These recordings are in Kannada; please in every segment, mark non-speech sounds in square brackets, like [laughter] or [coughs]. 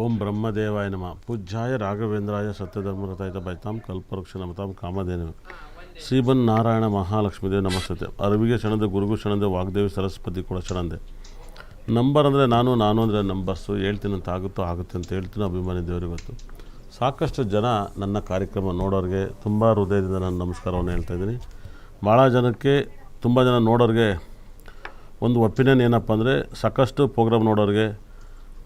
ಓಂ ಬ್ರಹ್ಮದೇವಾಯ ನಮ. ಪೂಜ್ಯಾಯ ರಾಘವೇಂದ್ರಾಯ ಸತ್ಯಧರ್ಮರತಾಯಿತ ಬೈತಾಂ ಕಲ್ಪವೃಕ್ಷ ನಮತಾಂ ಕಾಮಧೇನು ಶ್ರೀಬನ್ ನಾರಾಯಣ ಮಹಾಲಕ್ಷ್ಮೀ ದೇವಿ ನಮಸ್ತೆ ಅರವಿಗೆ ಶರಣದೆ, ಗುರುಗು ಕ್ಷಣದ ವಾಗ್ದೇವಿ ಸರಸ್ವತಿ ಕೂಡ ಶರಣದೆ. ನಂಬರ್ ಅಂದರೆ ನಾನು ನಾನು ಅಂದರೆ ನಂಬರ್ಸು ಹೇಳ್ತೀನಿ ಆಗುತ್ತೋ ಆಗುತ್ತೆ ಅಂತ ಹೇಳ್ತೀನಿ ಅಭಿಮಾನಿ ದೇವರಿಗೆ ಗೊತ್ತು. ಸಾಕಷ್ಟು ಜನ ನನ್ನ ಕಾರ್ಯಕ್ರಮ ನೋಡೋರಿಗೆ ತುಂಬ ಹೃದಯದಿಂದ ನಾನು ನಮಸ್ಕಾರವನ್ನು ಹೇಳ್ತಾ ಇದ್ದೀನಿ. ಭಾಳ ಜನಕ್ಕೆ, ತುಂಬ ಜನ ನೋಡೋರಿಗೆ ಒಂದು ಒಪಿನಿಯನ್ ಏನಪ್ಪ ಅಂದರೆ ಸಾಕಷ್ಟು ಪ್ರೋಗ್ರಾಮ್ ನೋಡೋರಿಗೆ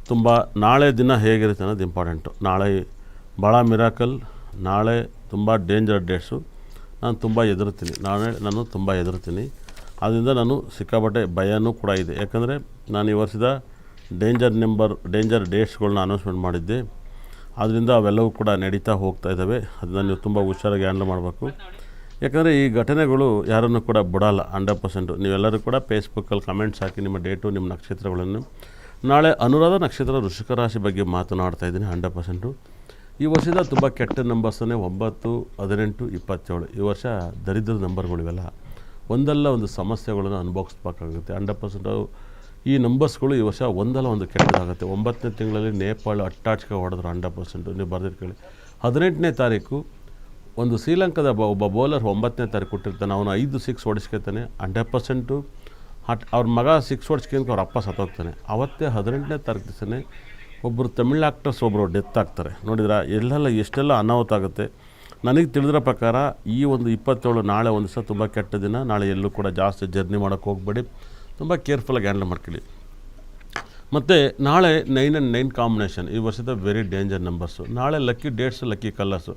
ತುಂಬ ನಾಳೆ ದಿನ ಹೇಗಿರುತ್ತೆ ಅನ್ನೋದು ಇಂಪಾರ್ಟೆಂಟು ನಾಳೆ ಭಾಳ ಮಿರಾಕಲ್ ನಾಳೆ ತುಂಬ ಡೇಂಜರ್ ಡೇಟ್ಸು ನಾನು ತುಂಬ ಹೆದರ್ತೀನಿ ನಾಳೆ ನಾನು ತುಂಬ ಎದುರುತ್ತೀನಿ ಆದ್ದರಿಂದ ನಾನು ಸಿಕ್ಕಾಪಟ್ಟೆ ಭಯನೂ ಕೂಡ ಇದೆ. ಯಾಕಂದರೆ ನಾನು ಈ ವರ್ಷದ ಡೇಂಜರ್ ನಂಬರ್ ಡೇಂಜರ್ ಡೇಟ್ಸ್ಗಳನ್ನ ಅನೌನ್ಸ್ಮೆಂಟ್ ಮಾಡಿದ್ದೆ. ಆದ್ದರಿಂದ ಅವೆಲ್ಲವೂ ಕೂಡ ನಡೀತಾ ಹೋಗ್ತಾ ಇದ್ದಾವೆ. ಅದನ್ನ ನೀವು ತುಂಬ ಹುಷಾರಾಗಿ ಹ್ಯಾಂಡಲ್ ಮಾಡಬೇಕು. ಯಾಕಂದರೆ ಈ ಘಟನೆಗಳು ಯಾರನ್ನು ಕೂಡ ಬಿಡೋಲ್ಲ ಹಂಡ್ರೆಡ್ ಪರ್ಸೆಂಟು ನೀವೆಲ್ಲರೂ ಕೂಡ ಫೇಸ್ಬುಕ್ಕಲ್ಲಿ ಕಮೆಂಟ್ಸ್ ಹಾಕಿ ನಿಮ್ಮ ಡೇಟು ನಿಮ್ಮ ನಕ್ಷತ್ರಗಳನ್ನು ನಾಳೆ ಅನುರಾಧ ನಕ್ಷತ್ರ ವೃಷಿಕ ರಾಶಿ ಬಗ್ಗೆ ಮಾತನಾಡ್ತಾ ಇದ್ದೀನಿ ಹಂಡ್ರೆಡ್ ಪರ್ಸೆಂಟು. ಈ ವರ್ಷದ ತುಂಬ ಕೆಟ್ಟ ನಂಬರ್ಸನ್ನೇ ಒಂಬತ್ತು, ಹದಿನೆಂಟು, ಇಪ್ಪತ್ತೇಳು. ಈ ವರ್ಷ ದರಿದ್ರದ ನಂಬರ್ಗಳು ಇವೆಲ್ಲ ಒಂದಲ್ಲ ಒಂದು ಸಮಸ್ಯೆಗಳನ್ನು ಅನುಭವಿಸ್ಬೇಕಾಗುತ್ತೆ. ಹಂಡ್ರೆಡ್ ಪರ್ಸೆಂಟು ಈ ನಂಬರ್ಸ್ಗಳು ಈ ವರ್ಷ ಒಂದಲ್ಲ ಒಂದು ಕೆಟ್ಟದಾಗುತ್ತೆ. ಒಂಬತ್ತನೇ ತಿಂಗಳಲ್ಲಿ ನೇಪಾಳ ಅಟ್ಟಾಚಿಕೆ ಹೊಡೆದ್ರು ಹಂಡ್ರೆಡ್ ಪರ್ಸೆಂಟು. ನೀವು ಬರೆದಿಟ್ಕೊಳ್ಳಿ ಹದಿನೆಂಟನೇ ತಾರೀಕು, ಒಂದು ಶ್ರೀಲಂಕಾದ ಒಬ್ಬ ಬೌಲರ್ ಒಂಬತ್ತನೇ ತಾರೀಕು ಕೊಟ್ಟಿರ್ತಾನೆ. ಅವನು ಐದು ಸಿಕ್ಸ್ ಹೊಡಿಸ್ಕೊತಾನೆ. ಹಂಡ್ರೆಡ್ ಪರ್ಸೆಂಟು ಹಟ್, ಅವ್ರ ಮಗ ಸಿಕ್ಸ್ ಹೊಡ್ಸ್ಕೊಂಡ್ರೆ ಅವ್ರ ಅಪ್ಪ ಸತ್ತೋಗ್ತಾನೆ. ಅವತ್ತೇ ಹದಿನೆಂಟನೇ ತಾರೀಕು ದಿವಸನೇ ಒಬ್ಬರು ತಮಿಳ್ ಆ್ಯಕ್ಟರ್ಸ್ ಒಬ್ಬರು ಡೆತ್ ಆಗ್ತಾರೆ. ನೋಡಿದ್ರ? ಎಲ್ಲೆಲ್ಲ ಎಷ್ಟೆಲ್ಲ ಅನಾಹುತ ಆಗುತ್ತೆ. ನನಗೆ ತಿಳಿದಿರೋ ಪ್ರಕಾರ ಈ ಒಂದು ಇಪ್ಪತ್ತೇಳು ನಾಳೆ ಒಂದು ದಿವಸ ತುಂಬ ಕೆಟ್ಟ ದಿನ. ನಾಳೆ ಎಲ್ಲೂ ಕೂಡ ಜಾಸ್ತಿ ಜರ್ನಿ ಮಾಡೋಕ್ಕೆ ಹೋಗಬೇಡಿ. ತುಂಬ ಕೇರ್ಫುಲ್ಲಾಗಿ ಹ್ಯಾಂಡಲ್ ಮಾಡ್ಕೊಳ್ಳಿ. ಮತ್ತು ನಾಳೆ ನೈನ್ ಆ್ಯಂಡ್ ನೈನ್ ಕಾಂಬಿನೇಷನ್ ಈ ವರ್ಷದ ವೆರಿ ಡೇಂಜರ್ ನಂಬರ್ಸು ನಾಳೆ ಲಕ್ಕಿ ಡೇಟ್ಸ್ ಲಕ್ಕಿ ಕಲರ್ಸು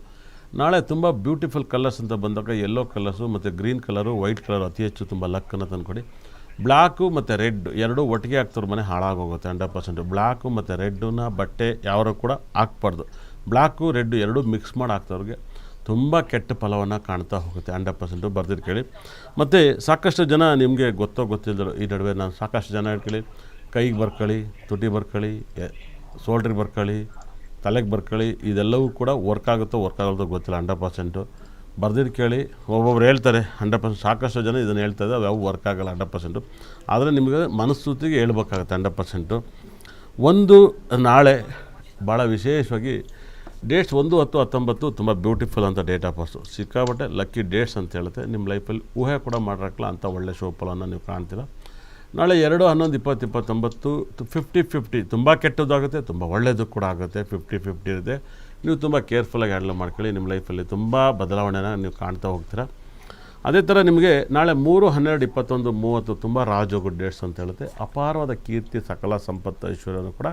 ನಾಳೆ ತುಂಬ ಬ್ಯೂಟಿಫುಲ್ ಕಲರ್ಸ್ ಅಂತ ಬಂದಾಗ ಯೆಲ್ಲೋ ಕಲರ್ಸು ಮತ್ತು ಗ್ರೀನ್ ಕಲರು ವೈಟ್ ಕಲರ್ ಅತಿ ಹೆಚ್ಚು ತುಂಬ ಲಕ್ಕನ್ನು ತಂದ್ಕೊಡಿ ಬ್ಲ್ಯಾಕು ಮತ್ತು ರೆಡ್ ಎರಡು ಒಟ್ಟಿಗೆ ಹಾಕ್ತವ್ರ ಮನೆ ಹಾಳಾಗೋಗುತ್ತೆ ಹಂಡ್ರೆಡ್ ಪರ್ಸೆಂಟ್ ಬ್ಲ್ಯಾಕು ಮತ್ತು ರೆಡ್ಡನ್ನ ಬಟ್ಟೆ ಯಾರು ಕೂಡ ಹಾಕ್ಬಾರ್ದು. ಬ್ಲ್ಯಾಕು ರೆಡ್ಡು ಎರಡೂ ಮಿಕ್ಸ್ ಮಾಡಿ ಹಾಕ್ತವ್ರಿಗೆ ತುಂಬ ಕೆಟ್ಟ ಫಲವನ್ನು ಕಾಣ್ತಾ ಹೋಗುತ್ತೆ ಹಂಡ್ರೆಡ್ ಪರ್ಸೆಂಟು ಬರ್ದಿದ್ದು ಕೇಳಿ. ಮತ್ತು ಸಾಕಷ್ಟು ಜನ ನಿಮಗೆ ಗೊತ್ತೋ ಗೊತ್ತಿಲ್ಲದರು ಈ ನಡುವೆ ನಾನು ಸಾಕಷ್ಟು ಜನ ಹೇಳ್ಕೊಳ್ಳಿ. ಕೈಗೆ ಬರ್ಕೊಳ್ಳಿ, ತುಟಿ ಬರ್ಕೊಳ್ಳಿ ಸೋಲ್ಡ್ರಿಗೆ ಬರ್ಕೊಳ್ಳಿ, ತಲೆಗೆ ಬರ್ಕೊಳ್ಳಿ, ಇದೆಲ್ಲವೂ ಕೂಡ ವರ್ಕ್ ಆಗುತ್ತೋ ವರ್ಕ್ ಆಗೋದೋ ಗೊತ್ತಿಲ್ಲ ಹಂಡ್ರೆಡ್ ಪರ್ಸೆಂಟು ಬರ್ದಿದ್ದು ಕೇಳಿ ಒಬ್ಬೊಬ್ರು ಹೇಳ್ತಾರೆ ಹಂಡ್ರೆಡ್ ಪರ್ಸೆಂಟ್ ಸಾಕಷ್ಟು ಜನ ಇದನ್ನು ಹೇಳ್ತಾರೆ ಅವು ವರ್ಕ್ ಆಗಲ್ಲ ಹಂಡ್ರೆಡ್ ಪರ್ಸೆಂಟು ಆದರೆ ನಿಮಗೆ ಮನಸ್ಥಿತಿಗೆ ಹೇಳ್ಬೇಕಾಗತ್ತೆ ಹಂಡ್ರೆಡ್ ಪರ್ಸೆಂಟು ಒಂದು ನಾಳೆ ಭಾಳ ವಿಶೇಷವಾಗಿ ಡೇಟ್ಸ್ ಒಂದು ಹತ್ತು, ಹತ್ತೊಂಬತ್ತು ತುಂಬ ಬ್ಯೂಟಿಫುಲ್ ಅಂತ ಡೇಟ್ ಆಫ್ ಬರ್ಸು ಸಿಕ್ಕಾಬಟ್ಟೆ ಲಕ್ಕಿ ಡೇಟ್ಸ್ ಅಂತ ಹೇಳುತ್ತೆ. ನಿಮ್ಮ ಲೈಫಲ್ಲಿ ಊಹೆ ಕೂಡ ಮಾಡಿರಕ್ಕಲ್ಲ ಅಂತ ಒಳ್ಳೆ ಶೋಫಲವನ್ನು ನೀವು ಕಾಣ್ತೀರ. ನಾಳೆ ಎರಡು, ಹನ್ನೊಂದು, ಇಪ್ಪತ್ತು, ಇಪ್ಪತ್ತೊಂಬತ್ತು ಫಿಫ್ಟಿ ಫಿಫ್ಟಿ ತುಂಬ ಕೆಟ್ಟದ್ದಾಗುತ್ತೆ ತುಂಬ ಒಳ್ಳೆಯದು ಕೂಡ ಆಗುತ್ತೆ ಫಿಫ್ಟಿ ಫಿಫ್ಟಿ ಇರುತ್ತೆ ನೀವು ತುಂಬ ಕೇರ್ಫುಲ್ಲಾಗಿ ಹ್ಯಾಂಡಲ್ ಮಾಡ್ಕೊಳ್ಳಿ, ನಿಮ್ಮ ಲೈಫಲ್ಲಿ ತುಂಬ ಬದಲಾವಣೆನ ನೀವು ಕಾಣ್ತಾ ಹೋಗ್ತೀರಾ. ಅದೇ ಥರ ನಿಮಗೆ ನಾಳೆ ಮೂರು, ಹನ್ನೆರಡು, ಇಪ್ಪತ್ತೊಂದು, ಮೂವತ್ತು ತುಂಬ ರಾಜೋಗ ಡೇಟ್ಸ್ ಅಂತ ಹೇಳುತ್ತೆ. ಅಪಾರವಾದ ಕೀರ್ತಿ, ಸಕಲ ಸಂಪತ್ತು ಐಶ್ವರ್ಯನೂ ಕೂಡ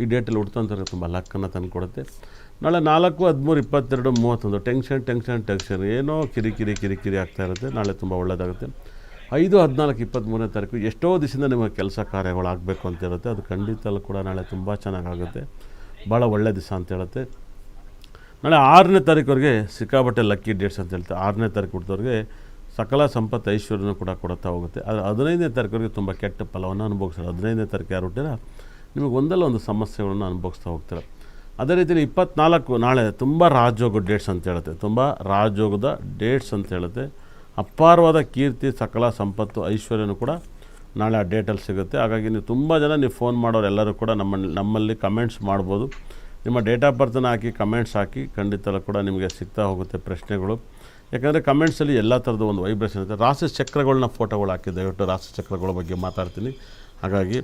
ಈ ಡೇಟಲ್ಲಿ ಹುಡ್ತಂತಾರೆ ತುಂಬ ಲಕ್ಕನ್ನು ತಂದುಕೊಡುತ್ತೆ ನಾಳೆ ನಾಲ್ಕು, ಹದಿಮೂರು, ಇಪ್ಪತ್ತೆರಡು, ಮೂವತ್ತೊಂದು ಟೆನ್ಷನ್ ಟೆನ್ಷನ್ ಟೆನ್ಷನ್ ಏನೋ ಕಿರಿಕಿರಿ ಕಿರಿಕಿರಿ ಆಗ್ತಾ ಇರುತ್ತೆ. ನಾಳೆ ತುಂಬ ಒಳ್ಳೆಯದಾಗುತ್ತೆ ಐದು, ಹದಿನಾಲ್ಕು ಇಪ್ಪತ್ತ್ಮೂರನೇ ತಾರೀಕು ಎಷ್ಟೋ ದಿವಸದಿಂದ ನಿಮಗೆ ಕೆಲಸ ಕಾರ್ಯಗಳು ಆಗಬೇಕು ಅಂತ ಇರುತ್ತೆ. ಅದು ಖಂಡಿತಲ್ಲೂ ಕೂಡ ನಾಳೆ ತುಂಬ ಚೆನ್ನಾಗಾಗುತ್ತೆ. ಭಾಳ ಒಳ್ಳೆಯ ದಿವಸ ಅಂತ ಹೇಳುತ್ತೆ. ನಾಳೆ ಆರನೇ ತಾರೀಕುವರೆಗೆ ಸಿಕ್ಕಾಪಟ್ಟೆ ಲಕ್ಕಿ ಡೇಟ್ಸ್ ಅಂತ ಹೇಳ್ತಾರೆ ಆರನೇ ತಾರೀಕು ಹುಟ್ಟಿದವ್ರಿಗೆ ಸಕಲ ಸಂಪತ್ತು ಐಶ್ವರ್ಯನೂ ಕೂಡ ಕೊಡುತ್ತಾ ಹೋಗುತ್ತೆ. ಆದರೆ ಹದಿನೈದನೇ ತಾರೀಕುವರೆಗೆ ತುಂಬ ಕೆಟ್ಟ ಫಲವನ್ನು ಅನುಭವಿಸ್ತಾರೆ. ಹದಿನೈದನೇ ತಾರೀಕು ಯಾರು ಹುಟ್ಟಿರ ನಿಮಗೆ ಒಂದಲ್ಲ ಒಂದು ಸಮಸ್ಯೆಗಳನ್ನು ಅನುಭವಿಸ್ತಾ ಹೋಗ್ತಾರೆ. ಅದೇ ರೀತಿಯಲ್ಲಿ ಇಪ್ಪತ್ನಾಲ್ಕು ನಾಳೆ ತುಂಬ ರಾಜೋಗ ಡೇಟ್ಸ್ ಅಂತ ಹೇಳುತ್ತೆ. ತುಂಬ ರಾಜೋಗದ ಡೇಟ್ಸ್ ಅಂತ ಹೇಳುತ್ತೆ. ಅಪಾರವಾದ ಕೀರ್ತಿ, ಸಕಲ ಸಂಪತ್ತು, ಐಶ್ವರ್ಯನೂ ಕೂಡ ನಾಳೆ ಆ ಡೇಟಲ್ಲಿ ಸಿಗುತ್ತೆ. ಹಾಗಾಗಿ ನೀವು ತುಂಬ ಜನ ನೀವು ಫೋನ್ ಮಾಡೋರು ಎಲ್ಲರೂ ಕೂಡ ನಮ್ಮ ನಮ್ಮಲ್ಲಿ ಕಮೆಂಟ್ಸ್ ಮಾಡ್ಬೋದು. ನಿಮ್ಮ ಡೇಟ್ ಆಫ್ ಬರ್ತನ ಹಾಕಿ ಕಮೆಂಟ್ಸ್ ಹಾಕಿ ಖಂಡಿತ ಕೂಡ ನಿಮಗೆ ಸಿಗ್ತಾ ಹೋಗುತ್ತೆ ಪ್ರಶ್ನೆಗಳು. ಯಾಕಂದರೆ ಕಮೆಂಟ್ಸಲ್ಲಿ ಎಲ್ಲ ಥರದ ಒಂದು ವೈಬ್ರೇಷನ್ ಇರುತ್ತೆ. ರಾಶಿ ಚಕ್ರಗಳನ್ನ ಫೋಟೋಗಳು ಹಾಕಿ ದಯವಿಟ್ಟು ರಾಶಿ ಚಕ್ರಗಳ ಬಗ್ಗೆ ಮಾತಾಡ್ತೀನಿ. ಹಾಗಾಗಿ,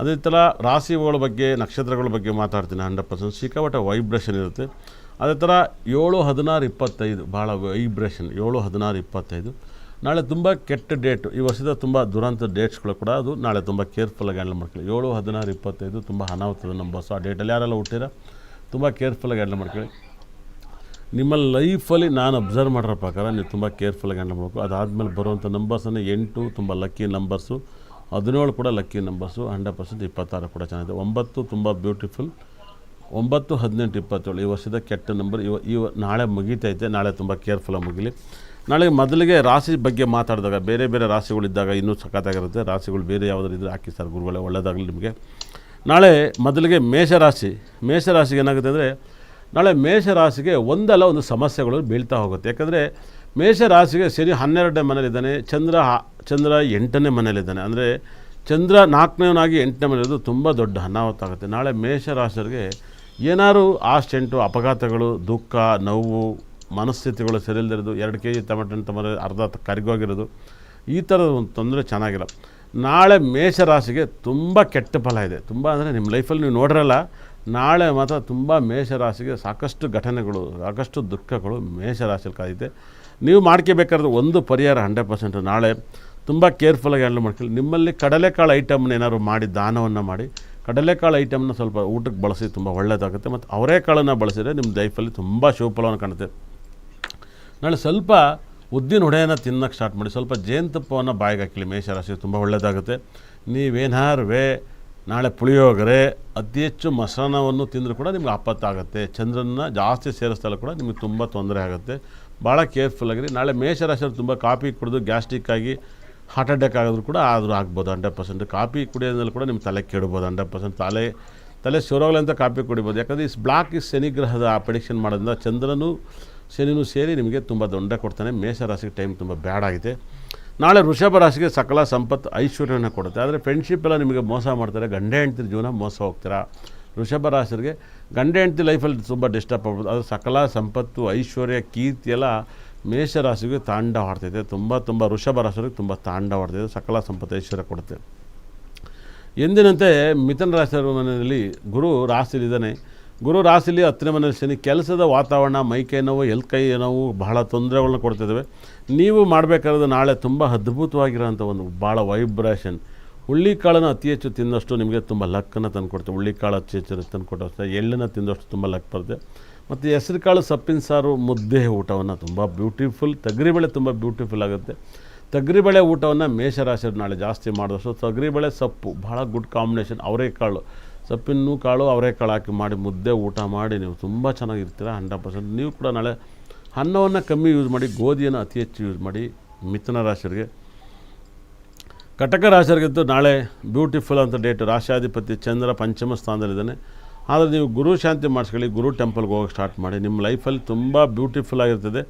ಅದೇ ಥರ ರಾಶಿಗಳ ಬಗ್ಗೆ, ನಕ್ಷತ್ರಗಳ ಬಗ್ಗೆ ಮಾತಾಡ್ತೀನಿ ಹಂಡ್ರೆಡ್ ಪರ್ಸೆಂಟ್ ಸಿಕ್ಕಾಪಟ್ಟೆ ವೈಬ್ರೇಷನ್ ಇರುತ್ತೆ. ಅದೇ ಥರ ಏಳು, ಹದಿನಾರು, ಇಪ್ಪತ್ತೈದು ಭಾಳ ವೈಬ್ರೇಷನ್ ಏಳು, ಹದಿನಾರು, ಇಪ್ಪತ್ತೈದು. ನಾಳೆ ತುಂಬ ಕೆಟ್ಟ ಡೇಟು ಈ ವರ್ಷದ ತುಂಬ ದುರಂತ ಡೇಟ್ಸ್ಗಳು ಕೂಡ ಅದು ನಾಳೆ ತುಂಬ ಕೇರ್ಫುಲ್ಲಾಗಿ ಹ್ಯಾಂಡಲ್ ಮಾಡ್ಕೊಳ್ಳಿ. ಏಳು, ಹದಿನಾರು, ಇಪ್ಪತ್ತೈದು ತುಂಬ ಅನಾಹುತದ ನಂಬರ್ಸು ಆ ಡೇಟಲ್ಲಿ ಯಾರೆಲ್ಲ ಹುಟ್ಟಿರ ತುಂಬ ಕೇರ್ಫುಲ್ಲಾಗಿ ಹ್ಯಾಂಡಲ್ ಮಾಡ್ಕೊಳ್ಳಿ. ನಿಮ್ಮ ಲೈಫಲ್ಲಿ ನಾನು ಅಬ್ಸರ್ವ್ ಮಾಡಿರೋ ಪ್ರಕಾರ ನೀವು ತುಂಬ ಕೇರ್ಫುಲ್ಲಾಗಿ ಹ್ಯಾಂಡಲ್ ಮಾಡಬೇಕು ಅದಾದಮೇಲೆ ಬರುವಂಥ ನಂಬರ್ಸನ್ನು ಎಂಟು, ತುಂಬ ಲಕ್ಕಿ ನಂಬರ್ಸು ಹದಿನೇಳು ಕೂಡ ಲಕ್ಕಿ ನಂಬರ್ಸು ಹಂಡ್ರೆಡ್ ಪರ್ಸೆಂಟ್ ಇಪ್ಪತ್ತಾರು ಕೂಡ ಚೆನ್ನಾಗಿದೆ. ಒಂಬತ್ತು ತುಂಬ ಬ್ಯೂಟಿಫುಲ್ ಒಂಬತ್ತು, ಹದಿನೆಂಟು, ಇಪ್ಪತ್ತೇಳು. ಈ ವರ್ಷದ ಕೆಟ್ಟ ನಂಬರ್ ಇವ ಇವ ನಾಳೆ ಮುಗಿತೈತೆ ನಾಳೆ ತುಂಬ ಕೇರ್ಫುಲ್ಲಾಗಿ ಮುಗಿಲಿ. ನಾಳೆ ಮೊದಲಿಗೆ ರಾಶಿ ಬಗ್ಗೆ ಮಾತಾಡಿದಾಗ, ಬೇರೆ ಬೇರೆ ರಾಶಿಗಳಿದ್ದಾಗ ಇನ್ನೂ ಸಖತ್ತಾಗಿರುತ್ತೆ. ರಾಶಿಗಳು ಬೇರೆ ಯಾವುದಾದ್ರು ಇದ್ದರೆ ಹಾಕಿ ಸರ್ ಗುರುಗಳೇ ಒಳ್ಳೆಯದಾಗಲಿ ನಿಮಗೆ. ನಾಳೆ ಮೊದಲಿಗೆ ಮೇಷರಾಶಿ, ಮೇಷರಾಶಿಗೆ ಏನಾಗುತ್ತೆ ಅಂದರೆ, ನಾಳೆ ಮೇಷರಾಶಿಗೆ ಒಂದಲ್ಲ ಒಂದು ಸಮಸ್ಯೆಗಳು ಬೀಳ್ತಾ ಹೋಗುತ್ತೆ. ಯಾಕಂದರೆ ಮೇಷರಾಶಿಗೆ ಶನಿ ಹನ್ನೆರಡನೇ ಮನೇಲಿದ್ದಾನೆ ಚಂದ್ರ ಚಂದ್ರ ಎಂಟನೇ ಮನೇಲಿದ್ದಾನೆ ಅಂದರೆ ಚಂದ್ರ ನಾಲ್ಕನೇವನಾಗಿ ಎಂಟನೇ ಮನೆಯದು ತುಂಬ ದೊಡ್ಡ ಅನಾಹುತ ಆಗುತ್ತೆ ನಾಳೆ ಮೇಷರಾಶಿಯರಿಗೆ ಏನಾದ್ರು ಆಸ್ಟೆಂಟು, ಅಪಘಾತಗಳು, ದುಃಖ, ನೋವು, ಮನಸ್ಥಿತಿಗಳು ಸರಿಯಿಲ್ಲದಿರೋದು ಎರಡು ಕೆ ಜಿ ಟೊಮೆಟೊ ಹಣ್ಣು ಅರ್ಧ ಕರಿಗೋಗಿರೋದು, ಈ ಥರದ ಒಂದು ತೊಂದರೆ ಚೆನ್ನಾಗಿಲ್ಲ. ನಾಳೆ ಮೇಷರಾಶಿಗೆ ತುಂಬ ಕೆಟ್ಟ ಫಲ ಇದೆ. ತುಂಬ ಅಂದರೆ ನಿಮ್ಮ ಲೈಫಲ್ಲಿ ನೀವು ನೋಡಿರಲ್ಲ, ನಾಳೆ ಮಾತ್ರ ತುಂಬ ಮೇಷರಾಶಿಗೆ ಸಾಕಷ್ಟು ಘಟನೆಗಳು, ಸಾಕಷ್ಟು ದುಃಖಗಳು ಮೇಷರಾಶಿಯಲ್ಲಿ ಕಾದಿದೆ. ನೀವು ಮಾಡ್ಕೋಬೇಕಾದ್ರೆ ಒಂದು ಪರಿಹಾರ ಹಂಡ್ರೆಡ್ ಪರ್ಸೆಂಟ್ ನಾಳೆ. ತುಂಬ ಕೇರ್ಫುಲ್ಲಾಗಿ ಹ್ಯಾಂಡಲ್ ಮಾಡ್ಕೊಳ್ಳಿ. ನಿಮ್ಮಲ್ಲಿ ಕಡಲೆಕಾಳು ಐಟಮ್ನ ಏನಾದ್ರು ಮಾಡಿ, ದಾನವನ್ನು ಮಾಡಿ, ಕಡಲೆಕಾಳು ಐಟಮ್ನ ಸ್ವಲ್ಪ ಊಟಕ್ಕೆ ಬಳಸಿ ತುಂಬ ಒಳ್ಳೆಯದಾಗುತ್ತೆ ಮತ್ತು ಅವರೇಕಾಳನ್ನು ಬಳಸಿದರೆ ನಿಮ್ಮ ಲೈಫಲ್ಲಿ ತುಂಬ ಶುಭಫಲವನ್ನು ಕಾಣುತ್ತೆ. ನಾಳೆ ಸ್ವಲ್ಪ ಉದ್ದಿನ ಹೊಡೆಯನ್ನು ತಿನ್ನೋಕ್ಕೆ ಸ್ಟಾರ್ಟ್ ಮಾಡಿ. ಸ್ವಲ್ಪ ಜೇನುತುಪ್ಪವನ್ನು ಬಾಯಿಗೆ ಹಾಕಲಿ. ಮೇಷರಾಶಿ ತುಂಬ ಒಳ್ಳೆಯದಾಗುತ್ತೆ ನೀವೇನಾರ್ವೇ, ನಾಳೆ ಪುಳಿಯೋಗರೆ, ಅತಿ ಹೆಚ್ಚು ಮಸಾನವನ್ನು ತಿಂದರೂ ಕೂಡ ನಿಮ್ಗೆ ಆಪತ್ತಾಗುತ್ತೆ. ಚಂದ್ರನ ಜಾಸ್ತಿ ಸೇರಿಸ್ದಲ್ಲ ಕೂಡ ನಿಮಗೆ ತುಂಬ ತೊಂದರೆ ಆಗುತ್ತೆ. ಭಾಳ ಕೇರ್ಫುಲ್ಲಾಗಿರಿ ನಾಳೆ ಮೇಷರಾಶಿಯವರು ತುಂಬ ಕಾಫಿ ಕುಡಿದು ಗ್ಯಾಸ್ಟ್ರಿಕ್ ಆಗಿ ಹಾರ್ಟ್ ಅಟ್ಯಾಕ್ ಆಗೋದ್ರು ಕೂಡ ಆದರೂ ಆಗ್ಬೋದು ಹಂಡ್ರೆಡ್ ಪರ್ಸೆಂಟ್. ಕಾಫಿ ಕುಡಿಯೋದ್ರಲ್ಲಿ ಕೂಡ ನಿಮ್ಮ ತಲೆ ಕೆಡ್ಬೋದು ಹಂಡ್ರೆಡ್ ಪರ್ಸೆಂಟ್. ತಲೆ ತಲೆ ಶುರುವಾಗಲಿ ಅಂತ ಕಾಫಿ ಕುಡಿಬೋದು. ಯಾಕಂದರೆ ಇಸ್ ಬ್ಲಾಕ್ ಈ ಶನಿಗ್ರಹದ ಪ್ರಿಡಿಕ್ಷನ್ ಮಾಡೋದ್ರಿಂದ ಚಂದ್ರನು ಶನಿನೂ ಸೇರಿ ನಿಮಗೆ ತುಂಬ ದೊಡ್ಡ ಕೊಡ್ತಾನೆ. ಮೇಷ ರಾಶಿಗೆ ಟೈಮ್ ತುಂಬ ಬ್ಯಾಡ್ ಆಗಿದೆ ನಾಳೆ ವೃಷಭ ರಾಶಿಗೆ ಸಕಲ ಸಂಪತ್ತು ಐಶ್ವರ್ಯನ ಕೊಡುತ್ತೆ. ಆದರೆ ಫ್ರೆಂಡ್ಶಿಪ್ ಎಲ್ಲ ನಿಮಗೆ ಮೋಸ ಮಾಡ್ತಾರೆ. ಗಂಡ ಹೆಂಡ್ತಿ ಜೀವನ ಮೋಸ ಹೋಗ್ತೀರಾ? ವೃಷಭ ರಾಶಿಗೆ ಗಂಡ ಹೆಂಡ್ತಿ ಲೈಫಲ್ಲಿ ತುಂಬ ಡಿಸ್ಟರ್ಬ್ ಆಗ್ಬೋದು ಅದು ಸಕಲ ಸಂಪತ್ತು, ಐಶ್ವರ್ಯ, ಕೀರ್ತಿ ಎಲ್ಲ ಮೇಷರಾಶಿಗೆ ತಾಂಡ ಆಡ್ತೈತೆ ತುಂಬ ತುಂಬ ವೃಷಭ ರಾಶಿಗೆ ತುಂಬ ತಾಂಡವ ಆಡ್ತೈತೆ ಸಕಲ ಸಂಪತ್ತು ಐಶ್ವರ್ಯ ಕೊಡುತ್ತೆ. ಎಂದಿನಂತೆ ಮಿಥುನ ರಾಶಿಯವರ ಮನೆಯಲ್ಲಿ ಗುರು ರಾಶಿಲಿದ್ದಾನೆ ಗುರು ರಾಶಿಲಿ ಹತ್ತನೇ ಮನೆ ಶನಿ, ಕೆಲಸದ ವಾತಾವರಣ ಮೈಕೈ ನೋವು, ಎಲ್ ಕೈ ನೋವು ಬಹಳ ತೊಂದರೆಗಳನ್ನ ಕೊಡ್ತಿದ್ದಾವೆ ನೀವು ಮಾಡಬೇಕಾದ್ರೆ ನಾಳೆ ತುಂಬ ಅದ್ಭುತವಾಗಿರೋಂಥ ಒಂದು ಭಾಳ ವೈಬ್ರೇಷನ್ ಹುಳ್ಳಿಕಾಳನ್ನು ಅತಿ ಹೆಚ್ಚು ತಿಂದಷ್ಟು ನಿಮಗೆ ತುಂಬ ಲಕ್ಕನ್ನು ತಂದುಕೊಡ್ತೇವೆ ಹುಳ್ಳಿಕಾಳು ಅತಿ ಹೆಚ್ಚು ತಂದುಕೊಟ್ಟು ಎಳ್ಳನ್ನು ತಿಂದಷ್ಟು ತುಂಬ ಲಕ್ ಬರುತ್ತೆ. ಮತ್ತು ಹೆಸರು ಕಾಳು ಸೊಪ್ಪಿನ ಸಾರು, ಮುದ್ದೆ ಊಟವನ್ನು ತುಂಬ ಬ್ಯೂಟಿಫುಲ್ ತಗರಿಬೇಳೆ ತುಂಬ ಬ್ಯೂಟಿಫುಲ್ ಆಗುತ್ತೆ. ತಗರಿಬೇಳೆ ಊಟವನ್ನು ಮೇಷರಾಶಿಯರು ನಾಳೆ ಜಾಸ್ತಿ ಮಾಡಿದಷ್ಟು ತಗರಿಬೇಳೆ ಸೊಪ್ಪು ಭಾಳ ಗುಡ್ ಕಾಂಬಿನೇಷನ್ ಅವರೆಕಾಳು. ಸೊಪ್ಪಿನ ಕಾಳು ಅವರೆಕಾಳು ಹಾಕಿ ಮಾಡಿ ಮುದ್ದೆ ಊಟ ಮಾಡಿ ನೀವು ತುಂಬ ಚೆನ್ನಾಗಿರ್ತೀರ ಹಂಡ್ರೆಡ್ ಪರ್ಸೆಂಟ್. ನೀವು ಕೂಡ ನಾಳೆ ಅನ್ನವನ್ನು ಕಮ್ಮಿ ಯೂಸ್ ಮಾಡಿ, ಗೋಧಿಯನ್ನು ಅತಿ ಹೆಚ್ಚು ಯೂಸ್ ಮಾಡಿ ಮಿಥುನ ರಾಶಿಯರಿಗೆ ಕಟಕ ರಾಶಿಯರಿಗಿದ್ದು ನಾಳೆ ಬ್ಯೂಟಿಫುಲ್ ಅಂತ ಡೇಟ್ ರಾಶಾಧಿಪತಿ ಚಂದ್ರ ಪಂಚಮ ಸ್ಥಾನದಲ್ಲಿದ್ದಾನೆ. ಆದರೆ ನೀವು ಗುರು ಶಾಂತಿ ಮಾಡಿಸ್ಕೊಳ್ಳಿ, ಗುರು ಟೆಂಪಲ್ಗೆ ಹೋಗೋಕ್ಕೆ ಸ್ಟಾರ್ಟ್ ಮಾಡಿ. ನಿಮ್ಮ ಲೈಫಲ್ಲಿ ತುಂಬ ಬ್ಯೂಟಿಫುಲ್ ಆಗಿರ್ತದೆ.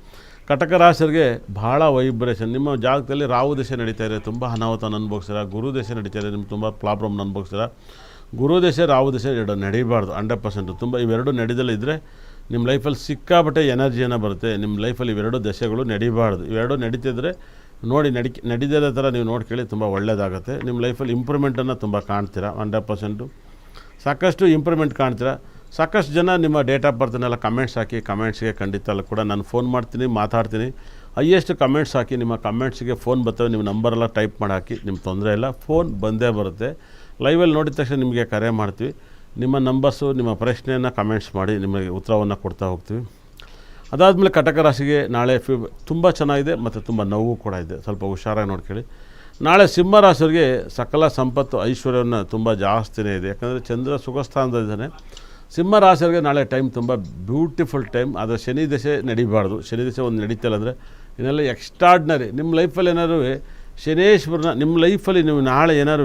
ಕಟಕ ರಾಶಿಯರಿಗೆ ಭಾಳ ವೈಬ್ರೇಷನ್ ನಿಮ್ಮ ಜಾಗದಲ್ಲಿ ರಾಹು ದಶೆ ನಡೀತಾ ಇದೆ, ತುಂಬ ಅನಾಹುತನ ಅನುಭವಿಸ್ತೀರ? ಗುರು ದಶೆ ನಡೀತಾ ಇದೆ, ನಿಮ್ಗೆ ತುಂಬ ಪ್ರಾಬ್ಲಮ್ನ ಅನುಭವಿಸ್ತೀರ? ಗುರು ದೇಶ ರಾವು ದೇಶ ಎರಡು ನಡೀಬಾರ್ದು ಹಂಡ್ರೆಡ್ ಪರ್ಸೆಂಟ್ ತುಂಬ ಇವೆರಡು ನಡೀದಲ್ಲೇ ಇದ್ದರೆ ನಿಮ್ಮ ಲೈಫಲ್ಲಿ ಸಿಕ್ಕಾಪಟ್ಟೆ ಎನರ್ಜಿಯನ್ನು ಬರುತ್ತೆ. ನಿಮ್ಮ ಲೈಫಲ್ಲಿ ಇವೆರಡು ದಶೆಗಳು ನಡಿಬಾರ್ದು. ಇವೆರಡು ನಡೀತಿದ್ರೆ ನೋಡಿ ನಡಿಕೆ ನಡೀದಿರೋ ಥರ ನೀವು ಕೇಳಿ ತುಂಬ ಒಳ್ಳೆಯದಾಗುತ್ತೆ ನಿಮ್ಮ ಲೈಫಲ್ಲಿ ಇಂಪ್ರೂವ್ಮೆಂಟನ್ನು ತುಂಬ ಕಾಣ್ತೀರಾ? ಹಂಡ್ರೆಡ್ ಪರ್ಸೆಂಟು ಸಾಕಷ್ಟು ಇಂಪ್ರೂವ್ಮೆಂಟ್ ಕಾಣ್ತೀರಾ? ಸಾಕಷ್ಟು ಜನ ನಿಮ್ಮ ಡೇಟ್ ಆಫ್ ಬರ್ತನ್ನೆಲ್ಲ ಕಮೆಂಟ್ಸ್ ಹಾಕಿ ಕಮೆಂಟ್ಸ್ಗೆ ಖಂಡಿತ ಅಲ್ಲ ಕೂಡ ನಾನು ಫೋನ್ ಮಾಡ್ತೀನಿ, ಮಾತಾಡ್ತೀನಿ. ಹೈಯೆಸ್ಟ್ ಕಮೆಂಟ್ಸ್ ಹಾಕಿ ನಿಮ್ಮ ಕಮೆಂಟ್ಸ್ಗೆ ಫೋನ್ ಬರ್ತವೆ ನಿಮ್ಮ ನಂಬರೆಲ್ಲ ಟೈಪ್ ಮಾಡಿ ಹಾಕಿ ನಿಮ್ಮ ತೊಂದರೆ ಇಲ್ಲ. ಫೋನ್ ಬಂದೇ ಬರುತ್ತೆ. ಲೈವಲ್ಲಿ ನೋಡಿದ ತಕ್ಷಣ ನಿಮಗೆ ಕರೆ ಮಾಡ್ತೀವಿ. ನಿಮ್ಮ ನಂಬರ್ಸು ನಿಮ್ಮ ಪ್ರಶ್ನೆಯನ್ನು ಕಮೆಂಟ್ಸ್ ಮಾಡಿ ನಿಮಗೆ ಉತ್ತರವನ್ನು ಕೊಡ್ತಾ ಹೋಗ್ತೀವಿ. ಅದಾದಮೇಲೆ ಕಟಕ ರಾಶಿಗೆ ನಾಳೆ ಫಿ, ತುಂಬ ಚೆನ್ನಾಗಿದೆ ಮತ್ತು ತುಂಬ ನೋವು ಕೂಡ ಇದೆ. ಸ್ವಲ್ಪ ಹುಷಾರಾಗಿ ನೋಡ್ಕೊಳ್ಳಿ. ನಾಳೆ ಸಿಂಹ ರಾಶಿಯವರಿಗೆ ಸಕಲ ಸಂಪತ್ತು, ಐಶ್ವರ್ಯವನ್ನು ತುಂಬ ಜಾಸ್ತಿನೇ ಇದೆ. ಯಾಕಂದರೆ ಚಂದ್ರ ಸುಖಸ್ಥಾನದಲ್ಲಿದ್ದಾನೆ. ಸಿಂಹ ರಾಶಿಯವರಿಗೆ ನಾಳೆ ಟೈಮ್ ತುಂಬ ಬ್ಯೂಟಿಫುಲ್ ಟೈಮ್ ಆದರೆ ಶನಿ ದಶೆ ನಡಿಬಾರ್ದು. ಶನಿ ದಶೆ ಒಂದು ನಡೀತಲ್ಲ ಅಂದರೆ ಇನ್ನೆಲ್ಲ ಎಕ್ಸ್ಟ್ರಾಡ್ನರಿ ನಿಮ್ಮ ಲೈಫಲ್ಲಿ ಏನಾದ್ರೂ ಶನೇಶ್ವರನ ನಿಮ್ಮ ಲೈಫಲ್ಲಿ ನೀವು ನಾಳೆ ಏನಾರು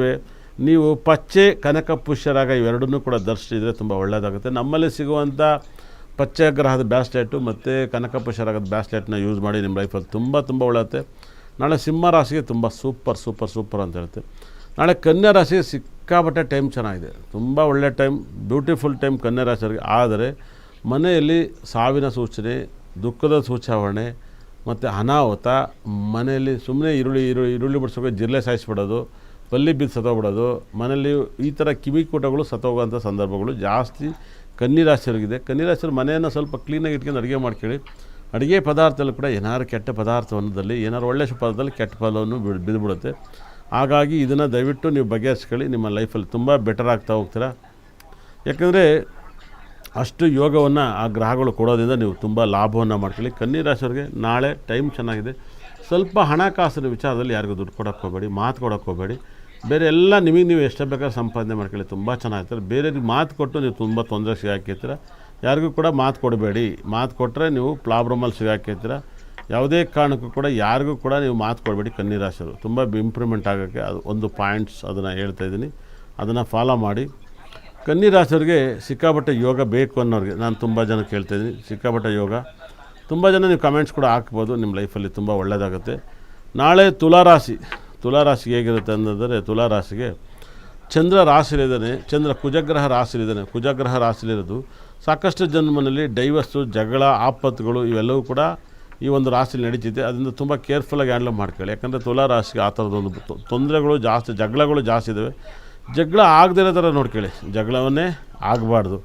ನೀವು ಪಚ್ಚೆ ಕನಕ ಪುಷ್ಯರಾಗ ಇವೆರಡನ್ನೂ ಕೂಡ ದರ್ಶಿಸಿದರೆ ತುಂಬ ಒಳ್ಳೆಯದಾಗುತ್ತೆ ನಮ್ಮಲ್ಲಿ ಸಿಗುವಂಥ ಪಚ್ಚೆ ಗ್ರಹದ ಬ್ಯಾಸ್ಲೆಟು ಮತ್ತು ಕನಕ ಪುಷ್ಯರಾಗದ ಬ್ಯಾಸ್ಲೆಟ್ನ ಯೂಸ್ ಮಾಡಿ ನಿಮ್ಮ ಲೈಫಲ್ಲಿ ತುಂಬ ತುಂಬ ಒಳ್ಳೆಯತ್ತೆ ನಾಳೆ ಸಿಂಹ ರಾಶಿಗೆ ತುಂಬ ಸೂಪರ್ ಸೂಪರ್ ಸೂಪರ್ ಅಂತ ಹೇಳುತ್ತೆ. ನಾಳೆ ಕನ್ಯಾ ರಾಶಿಗೆ ಸಿಕ್ಕಾಪಟ್ಟೆ ಟೈಮ್ ಚೆನ್ನಾಗಿದೆ. ತುಂಬ ಒಳ್ಳೆ ಟೈಮ್, ಬ್ಯೂಟಿಫುಲ್ ಟೈಮ್ ಕನ್ಯಾ ರಾಶಿಯವರಿಗೆ. ಆದರೆ ಮನೆಯಲ್ಲಿ ಸಾವಿನ ಸೂಚನೆ, ದುಃಖದ ಸೂಚಾವಣೆ ಮತ್ತು ಅನಾಹುತ, ಮನೆಯಲ್ಲಿ ಸುಮ್ಮನೆ ಈರುಳ್ಳಿ ಈರುಳ್ಳಿ ಈರುಳ್ಳಿ ಬಿಡ್ಸೋಕೆ ಜಿರಲೆ ಸಾಯಿಸ್ಬಿಡೋದು ಬಲ್ಲಿ ಬಿದ್ದು ಸತ್ತೋಗ್ಬಿಡೋದು. ಮನೆಯಲ್ಲಿ ಈ ಥರ ಕಿವಿಕೂಟಗಳು ಸತ್ತೋಗುವಂಥ ಸಂದರ್ಭಗಳು ಜಾಸ್ತಿ ಕನ್ನಿ ರಾಶಿಯವರಿಗಿದೆ ಕನ್ನಿ ರಾಶಿಯವ್ರು ಮನೆಯನ್ನು ಸ್ವಲ್ಪ ಕ್ಲೀನಾಗಿ ಇಟ್ಕೊಂಡು ಅಡುಗೆ ಮಾಡ್ಕೊಳ್ಳಿ. ಅಡುಗೆ ಪದಾರ್ಥದಲ್ಲಿ ಕೂಡ ಏನಾದ್ರು ಕೆಟ್ಟ ಪದಾರ್ಥವನ್ನದಲ್ಲಿ ಏನಾದ್ರು ಒಳ್ಳೆ ಪದಾರ್ಥದಲ್ಲಿ ಕೆಟ್ಟ ಫಲವನ್ನು ಬಿಡ್ ಬಿದ್ದುಬಿಡುತ್ತೆ ಹಾಗಾಗಿ ಇದನ್ನು ದಯವಿಟ್ಟು ನೀವು ಬಗೆಹರಿಸ್ಕೊಳ್ಳಿ. ನಿಮ್ಮ ಲೈಫಲ್ಲಿ ತುಂಬ ಬೆಟರ್ ಆಗ್ತಾ ಹೋಗ್ತೀರಾ. ಯಾಕಂದರೆ ಅಷ್ಟು ಯೋಗವನ್ನು ಆ ಗ್ರಹಗಳು ಕೊಡೋದ್ರಿಂದ ನೀವು ತುಂಬ ಲಾಭವನ್ನು ಮಾಡ್ಕೊಳ್ಳಿ. ಕನ್ನಿ ರಾಶಿಯವ್ರಿಗೆ ನಾಳೆ ಟೈಮ್ ಚೆನ್ನಾಗಿದೆ. ಸ್ವಲ್ಪ ಹಣಕಾಸಿನ ವಿಚಾರದಲ್ಲಿ ಯಾರಿಗೂ ದುಡ್ಡು ಕೊಡೋಕ್ಕೆ ಹೋಗಬೇಡಿ, ಮಾತು ಕೊಡೋಕ್ಕೆ ಹೋಗಬೇಡಿ. ಬೇರೆ ಎಲ್ಲ ನಿಮಗೆ ನೀವು ಎಷ್ಟು ಬೇಕಾದ್ರೆ ಸಂಪಾದನೆ ಮಾಡ್ಕೊಳ್ಳಿ, ತುಂಬ ಚೆನ್ನಾಗಿರ್ತಾರೆ. ಬೇರೆಯವ್ರಿಗೆ ಮಾತು ಕೊಟ್ಟು ನೀವು ತುಂಬ ತೊಂದರೆ ಸಿಗಾಕಿರ್ತೀರ ಯಾರಿಗೂ ಕೂಡ ಮಾತು ಕೊಡಬೇಡಿ. ಮಾತು ಕೊಟ್ಟರೆ ನೀವು ಪ್ಲಾಬ್ರಮಲ್ಲಿ ಸಿಗಾಕಿರ್ತೀರ ಯಾವುದೇ ಕಾರಣಕ್ಕೂ ಕೂಡ ಯಾರಿಗೂ ಕೂಡ ನೀವು ಮಾತು ಕೊಡಬೇಡಿ ಕನ್ನಿ ರಾಶಿಯವರು ತುಂಬ ಇಂಪ್ರೂವ್ಮೆಂಟ್ ಆಗೋಕ್ಕೆ ಅದು ಒಂದು ಪಾಯಿಂಟ್ಸ್ ಅದನ್ನು ಹೇಳ್ತಾ ಇದ್ದೀನಿ. ಅದನ್ನು ಫಾಲೋ ಮಾಡಿ. ಕನ್ನಿರಾಶರಿಗೆ ಸಿಕ್ಕಾಪಟ್ಟೆ ಯೋಗ ಬೇಕು ಅನ್ನೋರಿಗೆ ನಾನು ತುಂಬ ಜನ ಕೇಳ್ತಾ ಇದ್ದೀನಿ. ಸಿಕ್ಕಾಪಟ್ಟೆ ಯೋಗ. ತುಂಬ ಜನ ನೀವು ಕಮೆಂಟ್ಸ್ ಕೂಡ ಹಾಕ್ಬೋದು. ನಿಮ್ಮ ಲೈಫಲ್ಲಿ ತುಂಬ ಒಳ್ಳೆಯದಾಗುತ್ತೆ ನಾಳೆ ತುಲಾರಾಶಿ. ತುಲಾರಾಶಿಗೆ ಹೇಗಿರುತ್ತೆ ಅಂತಂದರೆ ತುಲಾರಾಶಿಗೆ ಚಂದ್ರ ರಾಶಿಲಿದ್ದಾನೆ ಚಂದ್ರ ಕುಜಗ್ರಹ ರಾಶಿಲಿದ್ದಾನೆ ಕುಜಗ್ರಹ ರಾಶಿಲಿರೋದು ಸಾಕಷ್ಟು ಜನ್ಮನಲ್ಲಿ ಡೈವರ್ಸು, ಜಗಳ, ಆಪತ್ತುಗಳು ಇವೆಲ್ಲವೂ ಕೂಡ ಈ ಒಂದು ರಾಶಿಲಿ ನಡೀತಿದೆ. ಅದರಿಂದ ತುಂಬ ಕೇರ್ಫುಲ್ಲಾಗಿ ಹ್ಯಾಂಡಲ್ ಮಾಡ್ಕೊಳ್ಳಿ. ಯಾಕಂದರೆ ತುಲಾ ರಾಶಿಗೆ ಆ ಥರದೊಂದು ತೊಂದರೆಗಳು ಜಾಸ್ತಿ, ಜಗಳಗಳು ಜಾಸ್ತಿ ಇದ್ದಾವೆ. ಜಗಳ ಆಗದಿರೋ ಥರ ನೋಡ್ಕೊಳ್ಳಿ. ಜಗಳವನ್ನೇ ಆಗಬಾರ್ದು.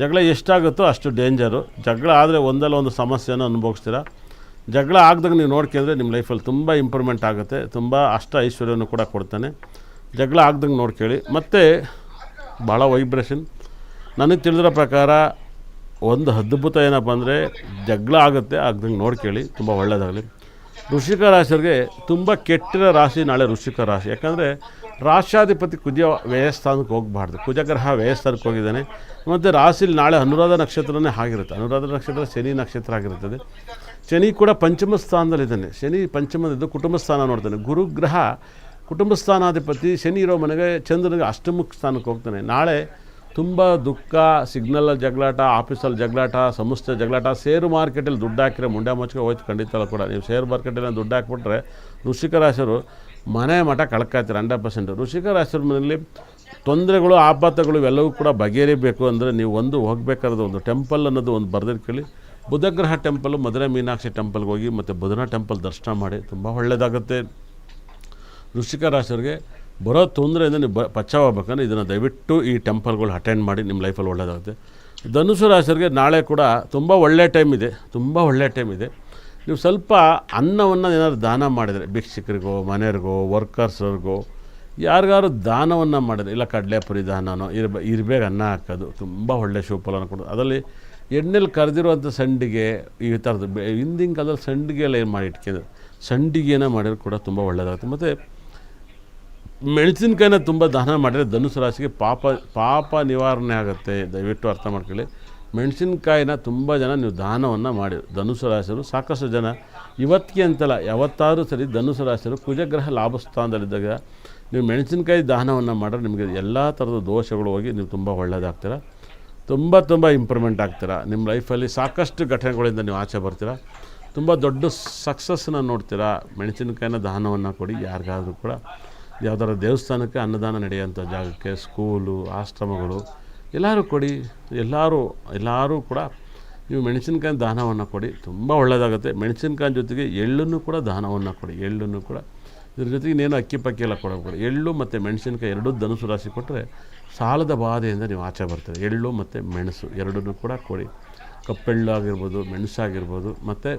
ಜಗಳ ಎಷ್ಟಾಗುತ್ತೋ ಅಷ್ಟು ಡೇಂಜರು. ಜಗಳ ಆದರೆ ಒಂದಲ್ಲ ಒಂದು ಸಮಸ್ಯೆಯನ್ನು ಅನುಭವಿಸ್ತೀರಾ? ಜಗಳ ಆಗ್ದಾಗ ನೀವು ನೋಡ್ಕೊಂಡ್ರೆ ನಿಮ್ಮ ಲೈಫಲ್ಲಿ ತುಂಬ ಇಂಪ್ರೂವ್ಮೆಂಟ್ ಆಗುತ್ತೆ, ತುಂಬ ಅಷ್ಟ ಐಶ್ವರ್ಯವನ್ನು ಕೂಡ ಕೊಡ್ತಾನೆ. ಜಗಳ ಆಗ್ದಂಗೆ ನೋಡ್ಕೊಳ್ಳಿ ಮತ್ತು ಭಾಳ ವೈಬ್ರೇಷನ್. ನನಗೆ ತಿಳಿದಿರೋ ಪ್ರಕಾರ ಒಂದು ಅದ್ಭುತ ಏನಪ್ಪ ಅಂದರೆ ಜಗಳ ಆಗುತ್ತೆ, ಆಗ್ದಂಗೆ ನೋಡ್ಕೊಳ್ಳಿ ತುಂಬ ಒಳ್ಳೆಯದಾಗಲಿ ಋಷಿಕ ರಾಶಿಯವ್ರಿಗೆ ತುಂಬ ಕೆಟ್ಟಿರೋ ರಾಶಿ ನಾಳೆ ಋಷಿಕ ರಾಶಿ. ಯಾಕಂದರೆ ರಾಶ್ಯಾಧಿಪತಿ ಕುಜ ವ್ಯಯಸ್ಥಾನಕ್ಕೆ ಹೋಗಬಾರ್ದು. ಕುಜಗ್ರಹ ವ್ಯಯಸ್ಥಾನಕ್ಕೆ ಹೋಗಿದ್ದಾನೆ. ಮತ್ತು ರಾಶಿಲಿ ನಾಳೆ ಅನುರಾಧ ನಕ್ಷತ್ರನೇ ಆಗಿರುತ್ತೆ. ಅನುರಾಧ ನಕ್ಷತ್ರ ಶನಿ ನಕ್ಷತ್ರ ಆಗಿರುತ್ತದೆ ಶನಿ ಕೂಡ ಪಂಚಮ ಸ್ಥಾನದಲ್ಲಿದ್ದಾನೆ. ಶನಿ ಪಂಚಮದಿದ್ದು ಕುಟುಂಬ ಸ್ಥಾನ ನೋಡ್ತಾನೆ. ಗುರುಗ್ರಹ ಕುಟುಂಬ ಸ್ಥಾನಾಧಿಪತಿ ಶನಿ ಇರೋ ಮನೆಗೆ ಚಂದ್ರನಿಗೆ ಅಷ್ಟಮುಖ ಸ್ಥಾನಕ್ಕೆ ಹೋಗ್ತಾನೆ. ನಾಳೆ ತುಂಬ ದುಃಖ ಸಿಗ್ನಲಲ್ಲಿ ಜಗಳಾಟ ಆಫೀಸಲ್ಲಿ ಜಗಳಾಟ ಸಂಸ್ಥೆ ಜಗಳಾಟ ಷೇರು ಮಾರ್ಕೆಟಲ್ಲಿ ದುಡ್ಡು ಹಾಕಿರೋ ಮುಂಡ್ಯ ಮುಚ್ಕೆ ಹೋಯ್ತು ಖಂಡಿತಲ್ಲ ಕೂಡ. ನೀವು ಷೇರು ಮಾರ್ಕೆಟಲ್ಲಿ ದುಡ್ಡು ಹಾಕ್ಬಿಟ್ರೆ ಋಷಿಕರಾಶರು ಮನೆ ಮಠ ಕಳ್ಕಾಯ್ತಾರೆ ಹಂಡ್ರೆಡ್ ಪರ್ಸೆಂಟ್ ಋಷಿಕರಾಶರ ಮನೆಯಲ್ಲಿ ತೊಂದರೆಗಳು ಆಪಾತಗಳು ಇವೆಲ್ಲವೂ ಕೂಡ ಬಗೆಹರಿಬೇಕು ಅಂದರೆ ನೀವು ಒಂದು ಹೋಗಬೇಕಾದ ಒಂದು ಟೆಂಪಲ್ ಅನ್ನೋದು ಒಂದು ಬರೆದಿಟ್ಕೊಳ್ಳಿ ಬುಧಗ್ರಹ ಟೆಂಪಲ್, ಮಧುರೆ ಮೀನಾಕ್ಷಿ ಟೆಂಪಲ್ಗೆ ಹೋಗಿ ಮತ್ತು ಬುಧನ ಟೆಂಪಲ್ ದರ್ಶನ ಮಾಡಿ, ತುಂಬ ಒಳ್ಳೆಯದಾಗುತ್ತೆ ವೃಶ್ಚಿಕ ರಾಶಿಯವರಿಗೆ ಬರೋ ತೊಂದರೆಯಿಂದ ನೀವು ಬ ಪಚ್ಚಾವಬೇಕಂದ್ರೆ ಇದನ್ನು ದಯವಿಟ್ಟು ಈ ಟೆಂಪಲ್ಗಳು ಅಟೆಂಡ್ ಮಾಡಿ ನಿಮ್ಮ ಲೈಫಲ್ಲಿ ಒಳ್ಳೆಯದಾಗುತ್ತೆ ಧನುಸು ರಾಶಿಯವರಿಗೆ ನಾಳೆ ಕೂಡ ತುಂಬ ಒಳ್ಳೆಯ ಟೈಮ್ ಇದೆ, ತುಂಬ ಒಳ್ಳೆಯ ಟೈಮ್ ಇದೆ. ನೀವು ಸ್ವಲ್ಪ ಅನ್ನವನ್ನು ಏನಾದ್ರು ದಾನ ಮಾಡಿದರೆ, ಭಿಕ್ಷಕರಿಗೋ, ಮನೆಯವ್ರಿಗೋ ವರ್ಕರ್ಸ್ರಿಗೋ ಯಾರಿಗಾರು ದಾನವನ್ನು ಮಾಡಿದರೆ, ಇಲ್ಲ ಕಡಲೆಪುರಿ ದಾನನೋ, ಇರ್ಬೇ, ಇರ್ಬೇಗ ಅನ್ನ ಹಾಕೋದು, ತುಂಬ ಒಳ್ಳೆಯ ಶುಭಫಲನ ಕೊಡೋದು ಅದರಲ್ಲಿ ಎಣ್ಣೆಲಿ ಕರೆದಿರುವಂಥ ಸಂಡಿಗೆ ಈ ಥರದ್ದು ಹಿಂದಿನ ಕಾಲದಲ್ಲಿ ಸಂಡಿಗೆ ಎಲ್ಲ ಏನು ಮಾಡಿ ಇಟ್ಕೊಂಡು ಸಂಡಿಗೆನ ಮಾಡಿದ್ರೆ ಕೂಡ ತುಂಬ ಒಳ್ಳೆಯದಾಗುತ್ತೆ ಮತ್ತು ಮೆಣಸಿನ್ಕಾಯಿನ ತುಂಬ ದಾನ ಮಾಡಿದರೆ ಧನುಸು ರಾಶಿಗೆ ಪಾಪ ಪಾಪ ನಿವಾರಣೆ ಆಗುತ್ತೆ. ದಯವಿಟ್ಟು ಅರ್ಥ ಮಾಡ್ಕೊಳ್ಳಿ. ಮೆಣಸಿನ್ಕಾಯಿನ ತುಂಬ ಜನ ನೀವು ದಾನವನ್ನು ಮಾಡಿ ಧನುಸು ರಾಶಿಯರು ಸಾಕಷ್ಟು ಜನ. ಇವತ್ತಿಗೆ ಅಂತಲ್ಲ, ಯಾವತ್ತಾದರೂ ಸರಿ ಧನುಸು ರಾಶಿಯರು ಕುಜಗ್ರಹ ಲಾಭಸ್ಥಾನದಲ್ಲಿದ್ದಾಗ ನೀವು ಮೆಣಸಿನಕಾಯಿ ದಾನವನ್ನು ಮಾಡಿದ್ರೆ ನಿಮಗೆ ಎಲ್ಲ ಥರದ ದೋಷಗಳು ಹೋಗಿ ನೀವು ತುಂಬ ಒಳ್ಳೆಯದಾಗ್ತೀರ ತುಂಬ ತುಂಬ ಇಂಪ್ರೂವ್ಮೆಂಟ್ ಆಗ್ತೀರಾ? ನಿಮ್ಮ ಲೈಫಲ್ಲಿ ಸಾಕಷ್ಟು ಘಟನೆಗಳಿಂದ ನೀವು ಆಚೆ ಬರ್ತೀರಾ? ತುಂಬ ದೊಡ್ಡ ಸಕ್ಸಸ್ನ ನೋಡ್ತೀರಾ? ಮೆಣಸಿನಕಾಯಿನ ದಾನವನ್ನು ಕೊಡಿ, ಯಾರಿಗಾದರೂ ಕೂಡ. ಯಾವ್ದಾರ ದೇವಸ್ಥಾನಕ್ಕೆ ಅನ್ನದಾನ ನಡೆಯುವಂಥ ಜಾಗಕ್ಕೆ ಸ್ಕೂಲು ಆಶ್ರಮಗಳು, ಎಲ್ಲರೂ ಕೊಡಿ. ಎಲ್ಲರೂ ಎಲ್ಲರೂ ಕೂಡ ನೀವು ಮೆಣಸಿನಕಾಯಿ ದಾನವನ್ನು ಕೊಡಿ. ತುಂಬ ಒಳ್ಳೆಯದಾಗುತ್ತೆ ಮೆಣಸಿನಕಾಯಿ ಜೊತೆಗೆ ಎಳ್ಳನ್ನು ಕೂಡ ದಾನವನ್ನು ಕೊಡಿ. ಎಳ್ಳನ್ನು ಕೂಡ ಇದ್ರ ಜೊತೆಗೆ ಇನ್ನೇನು ಅಕ್ಕಿ ಪಕ್ಕಿ ಎಲ್ಲ ಕೊಡೋಕೆ ಎಳ್ಳು ಮತ್ತು ಮೆಣಸಿನಕಾಯಿ ಎರಡೂ ಧನುಸು ರಾಶಿ ಕೊಟ್ಟರೆ ಸಾಲದ ಬಾಧೆಯಿಂದ ನೀವು ಆಚೆ ಬರ್ತೀರಿ ಎಳ್ಳು ಮತ್ತು ಮೆಣಸು ಎರಡನ್ನೂ ಕೂಡ ಕೊಡಿ. ಕಪ್ಪೆಳ್ಳು ಆಗಿರ್ಬೋದು ಮೆಣಸಾಗಿರ್ಬೋದು ಮತ್ತು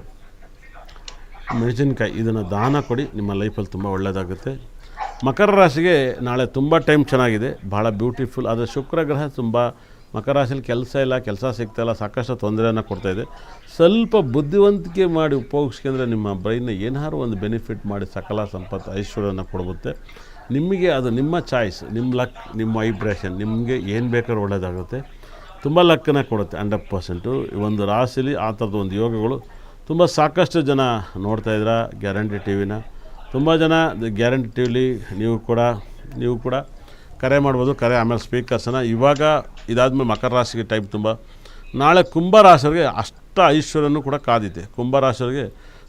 ಮೆಣಸಿನ್ಕಾಯಿ ಇದನ್ನು ದಾನ ಕೊಡಿ. ನಿಮ್ಮ ಲೈಫಲ್ಲಿ ತುಂಬ ಒಳ್ಳೆಯದಾಗುತ್ತೆ ಮಕರ ರಾಶಿಗೆ ನಾಳೆ ತುಂಬ ಟೈಮ್ ಚೆನ್ನಾಗಿದೆ. ಭಾಳ ಬ್ಯೂಟಿಫುಲ್ ಆದರೆ ಶುಕ್ರ ಗ್ರಹ ತುಂಬ ಮಕರ ರಾಶಿಯಲ್ಲಿ ಕೆಲಸ ಇಲ್ಲ, ಕೆಲಸ ಸಿಗ್ತಾಯಿಲ್ಲ ಸಾಕಷ್ಟು ತೊಂದರೆಯನ್ನು ಕೊಡ್ತಾಯಿದೆ ಸ್ವಲ್ಪ ಬುದ್ಧಿವಂತಿಕೆ ಮಾಡಿ ಉಪಯೋಗಿಸ್ಕೊಂಡ್ರೆ ನಿಮ್ಮ ಬ್ರೈನ್ನ ಏನಾದ್ರು ಒಂದು ಬೆನಿಫಿಟ್ ಮಾಡಿ ಸಕಲ ಸಂಪತ್ತು ಐಶ್ವರ್ಯನ ಕೊಡುತ್ತೆ ನಿಮಗೆ ಅದು ನಿಮ್ಮ ಚಾಯ್ಸ್ ನಿಮ್ಮ ಲಕ್ ನಿಮ್ಮ ವೈಬ್ರೇಷನ್ ನಿಮಗೆ ಏನು ಬೇಕಾದ್ರೂ ಒಳ್ಳೆಯದಾಗುತ್ತೆ ತುಂಬ ಲಕ್ಕನ ಕೊಡುತ್ತೆ ಹಂಡ್ರೆಡ್ ಪರ್ಸೆಂಟು ಒಂದು ರಾಶಿಲಿ ಆ ಥರದ ಒಂದು ಯೋಗಗಳು ತುಂಬ ಸಾಕಷ್ಟು ಜನ ನೋಡ್ತಾ ಇದ್ದೀರಾ ಗ್ಯಾರಂಟಿ ಟಿ ವಿನ ತುಂಬ ಜನ ಗ್ಯಾರಂಟಿ ಟಿ ವಿಲಿ ನೀವು ಕೂಡ ನೀವು ಕೂಡ ಕರೆ ಮಾಡ್ಬೋದು, ಕರೆ ಆಮೇಲೆ ಸ್ಪೀಕರ್ಸನ್ನು ಇವಾಗ ಇದಾದಮೇಲೆ ಮಕರ ರಾಶಿಗೆ ಟೈಪ್ ತುಂಬ. ನಾಳೆ ಕುಂಭ ರಾಶಿಯವರಿಗೆ ಅಷ್ಟ ಐಶ್ವರ್ಯನೂ ಕೂಡ ಕಾದಿದೆ. ಕುಂಭ ರಾಶಿಯವರಿಗೆ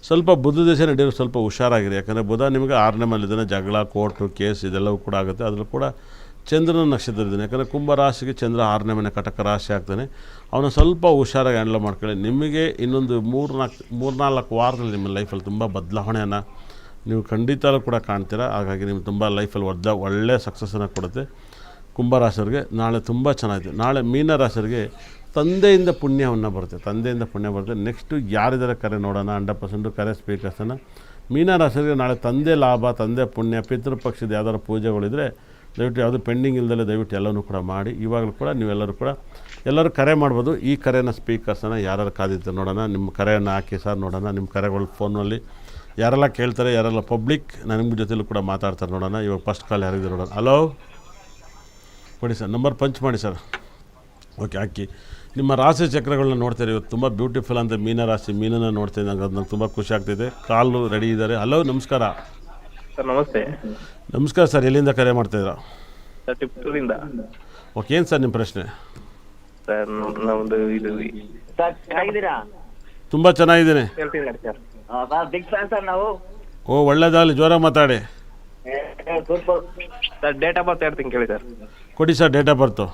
ಸ್ವಲ್ಪ ಬುದ್ಧ ದೇಶ ನಡೆಯೋರು ಸ್ವಲ್ಪ ಹುಷಾರಾಗಿದೆ ಯಾಕಂದರೆ ಬುಧ ನಿಮಗೆ ಆರನೇ ಮಲ್ಲಿದ್ದಾನೆ ಜಗಳ, ಕೋರ್ಟು, ಕೇಸ್ ಇದೆಲ್ಲವೂ ಕೂಡ ಆಗುತ್ತೆ. ಅದರಲ್ಲೂ ಕೂಡ ಚಂದ್ರನ ನಕ್ಷತ್ರ ಇದ್ದಾನೆ. ಯಾಕಂದರೆ ಕುಂಭ ರಾಶಿಗೆ ಚಂದ್ರ ಆರನೇ ಮನೆ ಕಟಕ ರಾಶಿ ಆಗ್ತಾನೆ. ಅವನು ಸ್ವಲ್ಪ ಹುಷಾರಾಗಿ ಹ್ಯಾಂಡಲ್ ಮಾಡ್ಕೊಳ್ಳಿ. ನಿಮಗೆ ಇನ್ನೊಂದು ಮೂರು ನಾಲ್ಕು ಮೂರ್ನಾಲ್ಕು ವಾರದಲ್ಲಿ ನಿಮ್ಮ ಲೈಫಲ್ಲಿ ತುಂಬ ಬದಲಾವಣೆಯನ್ನು ನೀವು ಖಂಡಿತಲೂ ಕೂಡ ಕಾಣ್ತೀರಾ. ಹಾಗಾಗಿ ನಿಮ್ಗೆ ತುಂಬ ಲೈಫಲ್ಲಿ ಒದ್ದ ಒಳ್ಳೆಯ ಸಕ್ಸಸ್ಸನ್ನು ಕೊಡುತ್ತೆ. ಕುಂಭರಾಶಿಯವ್ರಿಗೆ ನಾಳೆ ತುಂಬ ಚೆನ್ನಾಗಿದೆ. ನಾಳೆ ಮೀನ ರಾಶಿಯವ್ರಿಗೆ ತಂದೆಯಿಂದ ಪುಣ್ಯವನ್ನು ಬರುತ್ತೆ. ತಂದೆಯಿಂದ ಪುಣ್ಯ ಬರುತ್ತೆ. ನೆಕ್ಸ್ಟು ಯಾರಿದ್ದಾರೆ ಕರೆ ನೋಡೋಣ? ಹಂಡ್ರೆಡ್ ಪರ್ಸೆಂಟು ಕರೆ ಸ್ಪೀಕರ್ಸನ್ನು ಮೀನ ರಾಶಿಯವ್ರಿಗೆ ನಾಳೆ ತಂದೆ ಲಾಭ, ತಂದೆ ಪುಣ್ಯ, ಪಿತೃಪಕ್ಷದ ಯಾವ್ದಾದ್ರು ಪೂಜೆಗಳಿದ್ರೆ ದಯವಿಟ್ಟು ಯಾವುದು ಪೆಂಡಿಂಗ್ ಇಲ್ಲದಲ್ಲೇ ದಯವಿಟ್ಟು ಎಲ್ಲವೂ ಕೂಡ ಮಾಡಿ. ಇವಾಗಲೂ ಕೂಡ ನೀವೆಲ್ಲರೂ ಕೂಡ ಎಲ್ಲರೂ ಕರೆ ಮಾಡ್ಬೋದು. ಈ ಕರೆನ ಸ್ಪೀಕರ್ಸನ್ನು ಯಾರು ಕಾದಿತ್ತು ನೋಡೋಣ. ನಿಮ್ಮ ಕರೆಯನ್ನು ಹಾಕಿ ಸರ್ ನೋಡೋಣ. ನಿಮ್ಮ ಕರೆಗಳು ಫೋನಲ್ಲಿ ಯಾರೆಲ್ಲ ಕೇಳ್ತಾರೆ, ಯಾರೆಲ್ಲ ಪಬ್ಲಿಕ್ ನಿಮ್ಮ ಜೊತೆಲೂ ಕೂಡ ಮಾತಾಡ್ತಾರೆ ನೋಡೋಣ. ಇವಾಗ ಫಸ್ಟ್ ಕಾಲ್ ಯಾರಿದೆ ನೋಡೋಣ? ಹಲೋ ಕೊಡಿ ಸರ್. ನಂಬರ್ ಪಂಚ್ ಮಾಡಿ ಸರ್. ಓಕೆ ಹಾಕಿ. ನಿಮ್ಮ ರಾಶಿ ಚಕ್ರಗಳನ್ನ ನೋಡ್ತಾರೆ ಇವತ್ತು ತುಂಬ ಬ್ಯೂಟಿಫುಲ್ ಅಂತ ಮೀನ ರಾಶಿ ಮೀನನ್ನ ನೋಡ್ತಾ ನಂಗೆ ಅದು ನಂಗೆ ತುಂಬ ಖುಷಿ ಆಗ್ತಿದೆ. ಕಾಲು ರೆಡಿ ಇದ್ದಾರೆ. ಹಲೋ ನಮಸ್ಕಾರ. ಸರ್ ನಮಸ್ತೆ. ನಮಸ್ಕಾರ ಸರ್ ಎಲ್ಲಿಂದ ಕರೆ ಮಾಡ್ತಾಯಿದ್ದೀರಾ ಸರ್ ಟಿಪ್ಟೂರಿಂದ ಓಕೆ ಏನು ಸರ್ ನಿಮ್ಮ ಪ್ರಶ್ನೆ? ಸರ್ ನಮ್ದು ಇದು ಸರ್ ಚೆನ್ನಾಗಿದ್ದೀರಾ? ತುಂಬ ಚೆನ್ನಾಗಿದ್ದೀನಿ. Sir sir. Big fan sir ನಾವು. ಓ ಒಳ್ಳೇದಾಗಲಿ ಜ್ವರ ಮಾತಾಡಿ. Super sir date of birth ಹೇಳ್ತೀನಿ ಕೇಳಿ ಸರ್. ಕೊಡಿ ಸರ್ ಡೇಟ್ ಆಫ್ ಬರ್ತು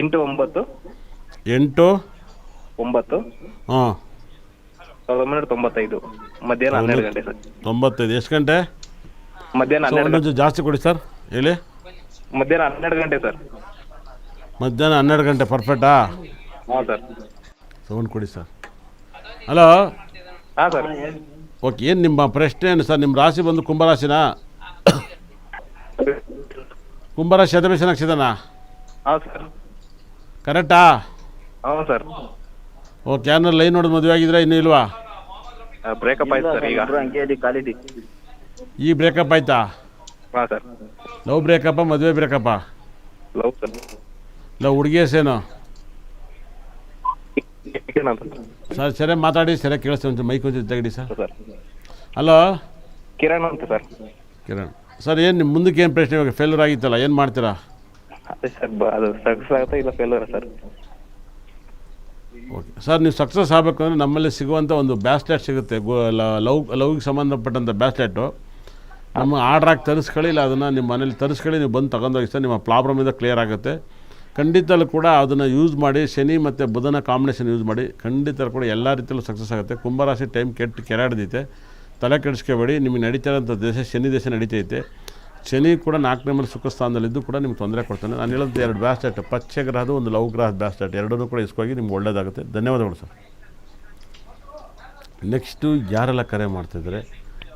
ಎಂಟು ಒಂಬತ್ತು. ಎಂಟು? ಒಂಬತ್ತು? ಹಾಂ. ಸಾವಿರದ ಒಂಬೈನೂರ ತೊಂಬತ್ತೈದು. ಮಧ್ಯಾಹ್ನ ಹನ್ನೆರಡು ಗಂಟೆ ಸರ್. ತೊಂಬತ್ತೈದು. ಎಷ್ಟು ಗಂಟೆ? ಮಧ್ಯಾಹ್ನ ಹನ್ನೆರಡು ಗಂಟೆ ಒಂಚೂರು ಜಾಸ್ತಿ ಕೊಡಿ ಸರ್. ಹೇಳಿ. ಮಧ್ಯಾಹ್ನ ಹನ್ನೆರಡು ಗಂಟೆ ಸರ್. ಮಧ್ಯಾಹ್ನ ಹನ್ನೆರಡು ಗಂಟೆ ಪರ್ಫೆಕ್ಟಾ ಹಾಂ ಸರ್. ಸೌಂಡ್ ಕೊಡಿ ಸರ್. ಹಲೋ ಹಾಂ ಸರ್. ಓಕೆ ಏನು ನಿಮ್ಮ ಪ್ರಶ್ನೆ ಏನು ಸರ್? ನಿಮ್ಮ ರಾಶಿ ಬಂದು ಕುಂಭರಾಶಿನಾ? [coughs] ಕುಂಭರಾಶಿ ಅಧಿವೇಶನ ನಕ್ಷತ್ರನಾ ಹಾಂ ಸರ್. ಕರೆಕ್ಟಾ ಹಾಂ ಸರ್. ಓ ಯಾರನ್ನ ಲೈನ್ ನೋಡಿದ್ ಮದುವೆ ಆಗಿದ್ರೆ ಇನ್ನೂ ಇಲ್ವಾ? ಬ್ರೇಕಪ್ ಆಯ್ತು ಸರ್ ಈಗ. ಇಬ್ರು ಈ ಬ್ರೇಕಪ್ ಆಯ್ತಾ? ಹಾಂ ಸರ್. ಲವ್ ಬ್ರೇಕಪ್ಪ ಮದುವೆ ಬ್ರೇಕಪ್ಪ ಲವ್ ಸರ್. ಲವ್ ಹುಡುಗಿ ಹೆಸೇನು ಏನಂತ ಸರ್ ಸರಿಯಾಗಿ ಮಾತಾಡಿ ಸರಿಯಾಗಿ ಕೇಳಿಸ್ತೀವಿ ಮೈಕ್ ಒಂಚೂರು ತೆಗಡಿ ಸರ್. ಸರ್. ಹಲೋ? ಕಿರಣ್ ಅಂತ ಸರ್. ಕಿರಣ್. ಸರ್ ಏನು ನಿಮ್ಮ ಮುಂದಕ್ಕೆ ಏನು ಪ್ರಶ್ನೆ ಇವಾಗ? ಫೇಲ್ಯೂರ್ ಆಗಿತ್ತಲ್ಲ ಏನು ಮಾಡ್ತೀರಾ? ಅದೇ ಸರ್ ಬ- ಅದು ಸಕ್ಸಸ್ ಆಗುತ್ತಾ ಇಲ್ಲ ಫೇಲ್ಯೂರ್ ಸರ್? ಓಕೆ ಸರ್ ನೀವು ಸಕ್ಸಸ್ ಆಗಬೇಕು ಅಂದರೆ ನಮ್ಮಲ್ಲಿ ಸಿಗುವಂಥ ಒಂದು ಬ್ಯಾಸ್ಲೆಟ್ ಸಿಗುತ್ತೆ. ಗೋ- ಲವ್ ಲವ್ಗೆ ಸಂಬಂಧಪಟ್ಟಂಥ ಬ್ಯಾಸ್ಲೆಟು ನಮ್ಮ ಆರ್ಡ್ರಾಗಿ ತರಿಸ್ಕೊಳ್ಳಿ, ಇಲ್ಲ ಅದನ್ನು ನಿಮ್ಮ ಮನೇಲಿ ತರಿಸ್ಕೊಳ್ಳಿ, ನೀವು ಬಂದು ತಗೊಂಡೋಗಿ ಸರ್, ನಿಮ್ಮ ಪ್ರಾಬ್ಲಮಿಂದ ಕ್ಲಿಯರ್ ಆಗುತ್ತೆ. ಖಂಡಿತಲ್ಲೂ ಕೂಡ ಅದನ್ನು ಯೂಸ್ ಮಾಡಿ, ಶನಿ ಮತ್ತು ಬುಧನ ಕಾಂಬಿನೇಷನ್ ಯೂಸ್ ಮಾಡಿ ಖಂಡಿತ ಕೂಡ ಎಲ್ಲ ರೀತಿಯಲ್ಲೂ ಸಕ್ಸಸ್ ಆಗುತ್ತೆ. ಕುಂಭರಾಶಿ ಟೈಮ್ ಕೆಟ್ಟು ಕೆರಾಡ್ದೈತೆ ತಲೆ ಕೆಡಿಸ್ಕೊಬೇಡಿ. ನಿಮಗೆ ನಡೀತಾ ಇರೋಂಥ ದೇಶ ಶನಿ ದೇಶ ನಡೀತೈತೆ. ಶನಿ ಕೂಡ ನಾಲ್ಕನೇ ಮೇಲೆ ಸುಖ ಸ್ಥಾನದಲ್ಲಿದ್ದು ಕೂಡ ನಿಮ್ಗೆ ತೊಂದರೆ ಕೊಡ್ತಾನೆ. ನಾನು ಹೇಳೋದು ಎರಡು ಬ್ಯಾಸ್ಟೆಟ್ ಪಚ್ಚೆ ಗ್ರಹದ ಒಂದು ಲವ್ ಗ್ರಹದ ಬ್ಯಾಸ್ಟ್ ಎರಡನ್ನೂ ಕೂಡ ಇಸ್ಕೋಗಿ ನಿಮ್ಗೆ ಒಳ್ಳೆಯದಾಗುತ್ತೆ ಧನ್ಯವಾದಗಳು ಸರ್. ನೆಕ್ಸ್ಟು ಯಾರೆಲ್ಲ ಕರೆ ಮಾಡ್ತಿದ್ರೆ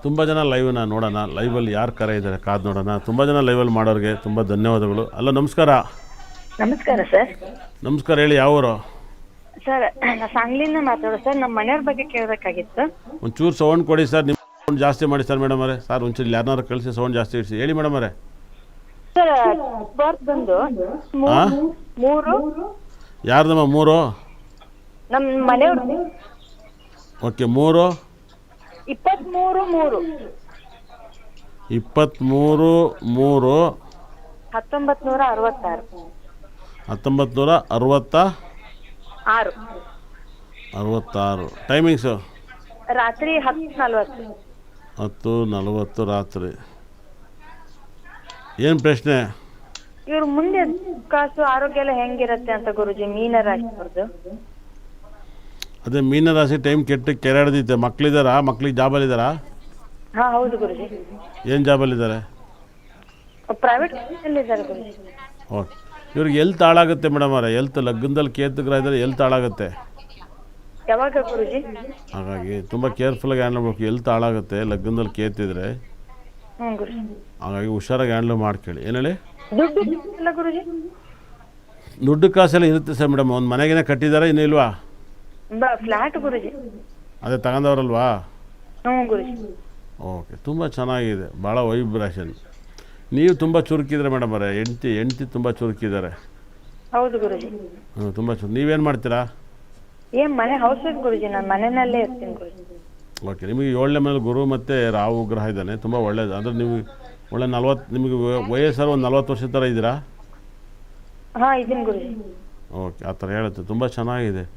ತುಂಬ ಜನ ಲೈವ್ನ ನೋಡೋಣ. ಲೈವಲ್ಲಿ ಯಾರು ಕರೆ ಇದ್ದಾರೆ ಕಾದು ನೋಡೋಣ. ತುಂಬ ಜನ ಲೈವಲ್ಲಿ ಮಾಡೋರಿಗೆ ತುಂಬ ಧನ್ಯವಾದಗಳು. ಅಲ್ಲ ನಮಸ್ಕಾರ. ನಮಸ್ಕಾರ ಸರ್. ನಮಸ್ಕಾರ ಹೇಳಿ ಯಾವರು ಸರ್ ನಾ ಸಾಂಗ್ಲಿಂದ ಮಾತಾಡೋದು ಸರ್. ನಮ್ಮ ಮನೆಯವ್ರ ಬಗ್ಗೆ ಕೇಳಬೇಕಾಗಿತ್ತು. ಒಂಚೂರು ಸೌಂಡ್ ಕೊಡಿ ಸರ್. ನಿಮ್ಮ ಸೌಂಡ್ ಜಾಸ್ತಿ ಮಾಡಿ ಸರ್ ಮೇಡಮ್ ಅವರೇ. ಸರ್ ಒಂಚೂರು ಯಾರನ್ನಾರು ಕಳಿಸಿ ಸೌಂಡ್ ಜಾಸ್ತಿ ಇಡಿಸಿ. ಹೇಳಿ ಮೇಡಮ್ ಅವರೇ. ಸರ್ ಬರ್ತ್ ಬಂದು ಮೂ- ಆ? ಮೂರು ಯಾರ್ದಮ್ಮ ಮೂರು? ನಮ್ಮ ಮನೆಯವ್ರು. ಓಕೆ ಮೂರು. ಇಪ್ಪತ್ಮೂರು ಮೂರು. ಇಪ್ಪತ್ತ್ಮೂರು ಮೂರು. ಹತ್ತೊಂಬತ್ ನೂರ ಅರವತ್ತಾರು. ಹತ್ತೊಂಬತ್ತು ನೂರ ಅರವತ್ತ? ಆರು. ಅರವತ್ತಾರು. ಟೈಮಿಂಗ್ಸು ರಾತ್ರಿ ಹತ್ತು ನಲ್ವತ್ತು. ಹತ್ತು ನಲವತ್ತು ರಾತ್ರಿ. ಏನು ಪ್ರಶ್ನೆ? ಇವ್ರ ಮುಂದೆ ಕಾಸು ಆರೋಗ್ಯ ಎಲ್ಲ ಹೆಂಗಿರತ್ತೆ ಅಂತ ಗುರುಜಿ ಮೀನ ರಾಶಿ ಅದೇ ಅದೇ ಮೀನರಾಶಿ ಟೈಮ್ ಕೆಟ್ಟು ಕೆರೆಡ್ದೈತೆ ಮಕ್ಳಿದಾರಾ? ಮಕ್ಳಿಗೆ ಜಾಬಲ್ಲಿದ್ದಾರಾ ಹಾ ಹೌದು ಗುರುಜಿ. ಏನು ಜಾಬಲ್ಲಿದ್ದಾರೆ ಪ್ರೈವೇಟ್ ಇದ್ದಾರೆ ಗುರುಜಿ. ಓಕೆ ಇವ್ರಿಗೆ ಎಲ್ತ್ ಹಾಳಾಗುತ್ತೆ ಮೇಡಮ್ ಅವರೇ. ಎಲ್ತ್ ಲಗ್ನದಲ್ಲಿ ಕೇತಗ್ರ ಇದ್ದರೆ ಎಲ್ತ್ ಹಾಳಾಗುತ್ತೆ. ಯಾವಾಗ ಗುರುಜಿ? ಹಾಗಾಗಿ ತುಂಬ ಕೇರ್ಫುಲ್ಲಾಗಿ ಹ್ಯಾಂಡಲ್ ಮಾಡಬೇಕು. ಎಲ್ಲಿ ಹಾಳಾಗುತ್ತೆ ಲಗ್ನದಲ್ಲಿ ಕೇತಿದ್ರೆ. ಹ್ಞೂ ಗುರುಜಿ. ಹಾಗಾಗಿ ಹುಷಾರಾಗಿ ಹ್ಯಾಂಡಲ್ ಮಾಡ್ಕೊಳ್ಳಿ. ಏನು ಹೇಳಿ? ದುಡ್ಡು ಇಲ್ಲ ಗುರುಜಿ? ದುಡ್ಡು ಕಾಸೆಲ್ಲ ಇರುತ್ತೆ ಸರ್ ಮೇಡಮ್ ಒಂದು ಮನೆಗೇನೆ ಕಟ್ಟಿದ್ದಾರೆ ಇನ್ನೂ ಇಲ್ವಾ? ಫ್ಲಾಟ್ ಗುರುಜಿ. ಅದೇ ತಗೊಂಡವ್ರಲ್ವಾ? ಹ್ಞೂ ಗುರುಜಿ. ಓಕೆ ತುಂಬ ಚೆನ್ನಾಗಿದೆ. ಭಾಳ ವೈಬ್ರೇಷನ್ ನೀವು ತುಂಬ ಚುರುಕಿದ್ರೆ ಮೇಡಮ್ ಅವರೇ ಹೆಂಡ್ತಿ ಹೆಂಡ್ತಿ ತುಂಬ ಚುರುಕಿದ್ದಾರೆ. ಹೌದು ಗುರುಜಿ. ಹ್ಞೂ ತುಂಬ ಚುರು ನೀವೇನು ಮಾಡ್ತೀರಾ? ಏನ್ ಮನೆ ಹೌಸ್ ಗುರುಜಿ? ನಾನು ಮನೆಯಲ್ಲೇ ಇರ್ತೀನಿ ಗುರುಜಿ. ಓಕೆ ನಿಮಗೆ ಏಳನೇ ಮೇಲೆ ಗುರು ಮತ್ತೆ ರಾಹು ಗ್ರಹ ಇದ್ದಾನೆ ತುಂಬ ಒಳ್ಳೇದು. ಅಂದ್ರೆ ನೀವು ಒಳ್ಳೆ ನಲ್ವತ್ತು ನಿಮಗೆ ವಯ- ವಯಸ್ಸಾರು ಒಂದು ನಲ್ವತ್ತು ವರ್ಷದ ಥರ ಇದ್ದೀರಾ? ಹಾ ಇದೀನಿ ಗುರುಜಿ. ಓಕೆ ಆ ಥರ ಹೇಳುತ್ತೆ. ತುಂಬ ಚೆನ್ನಾಗಿದೆ.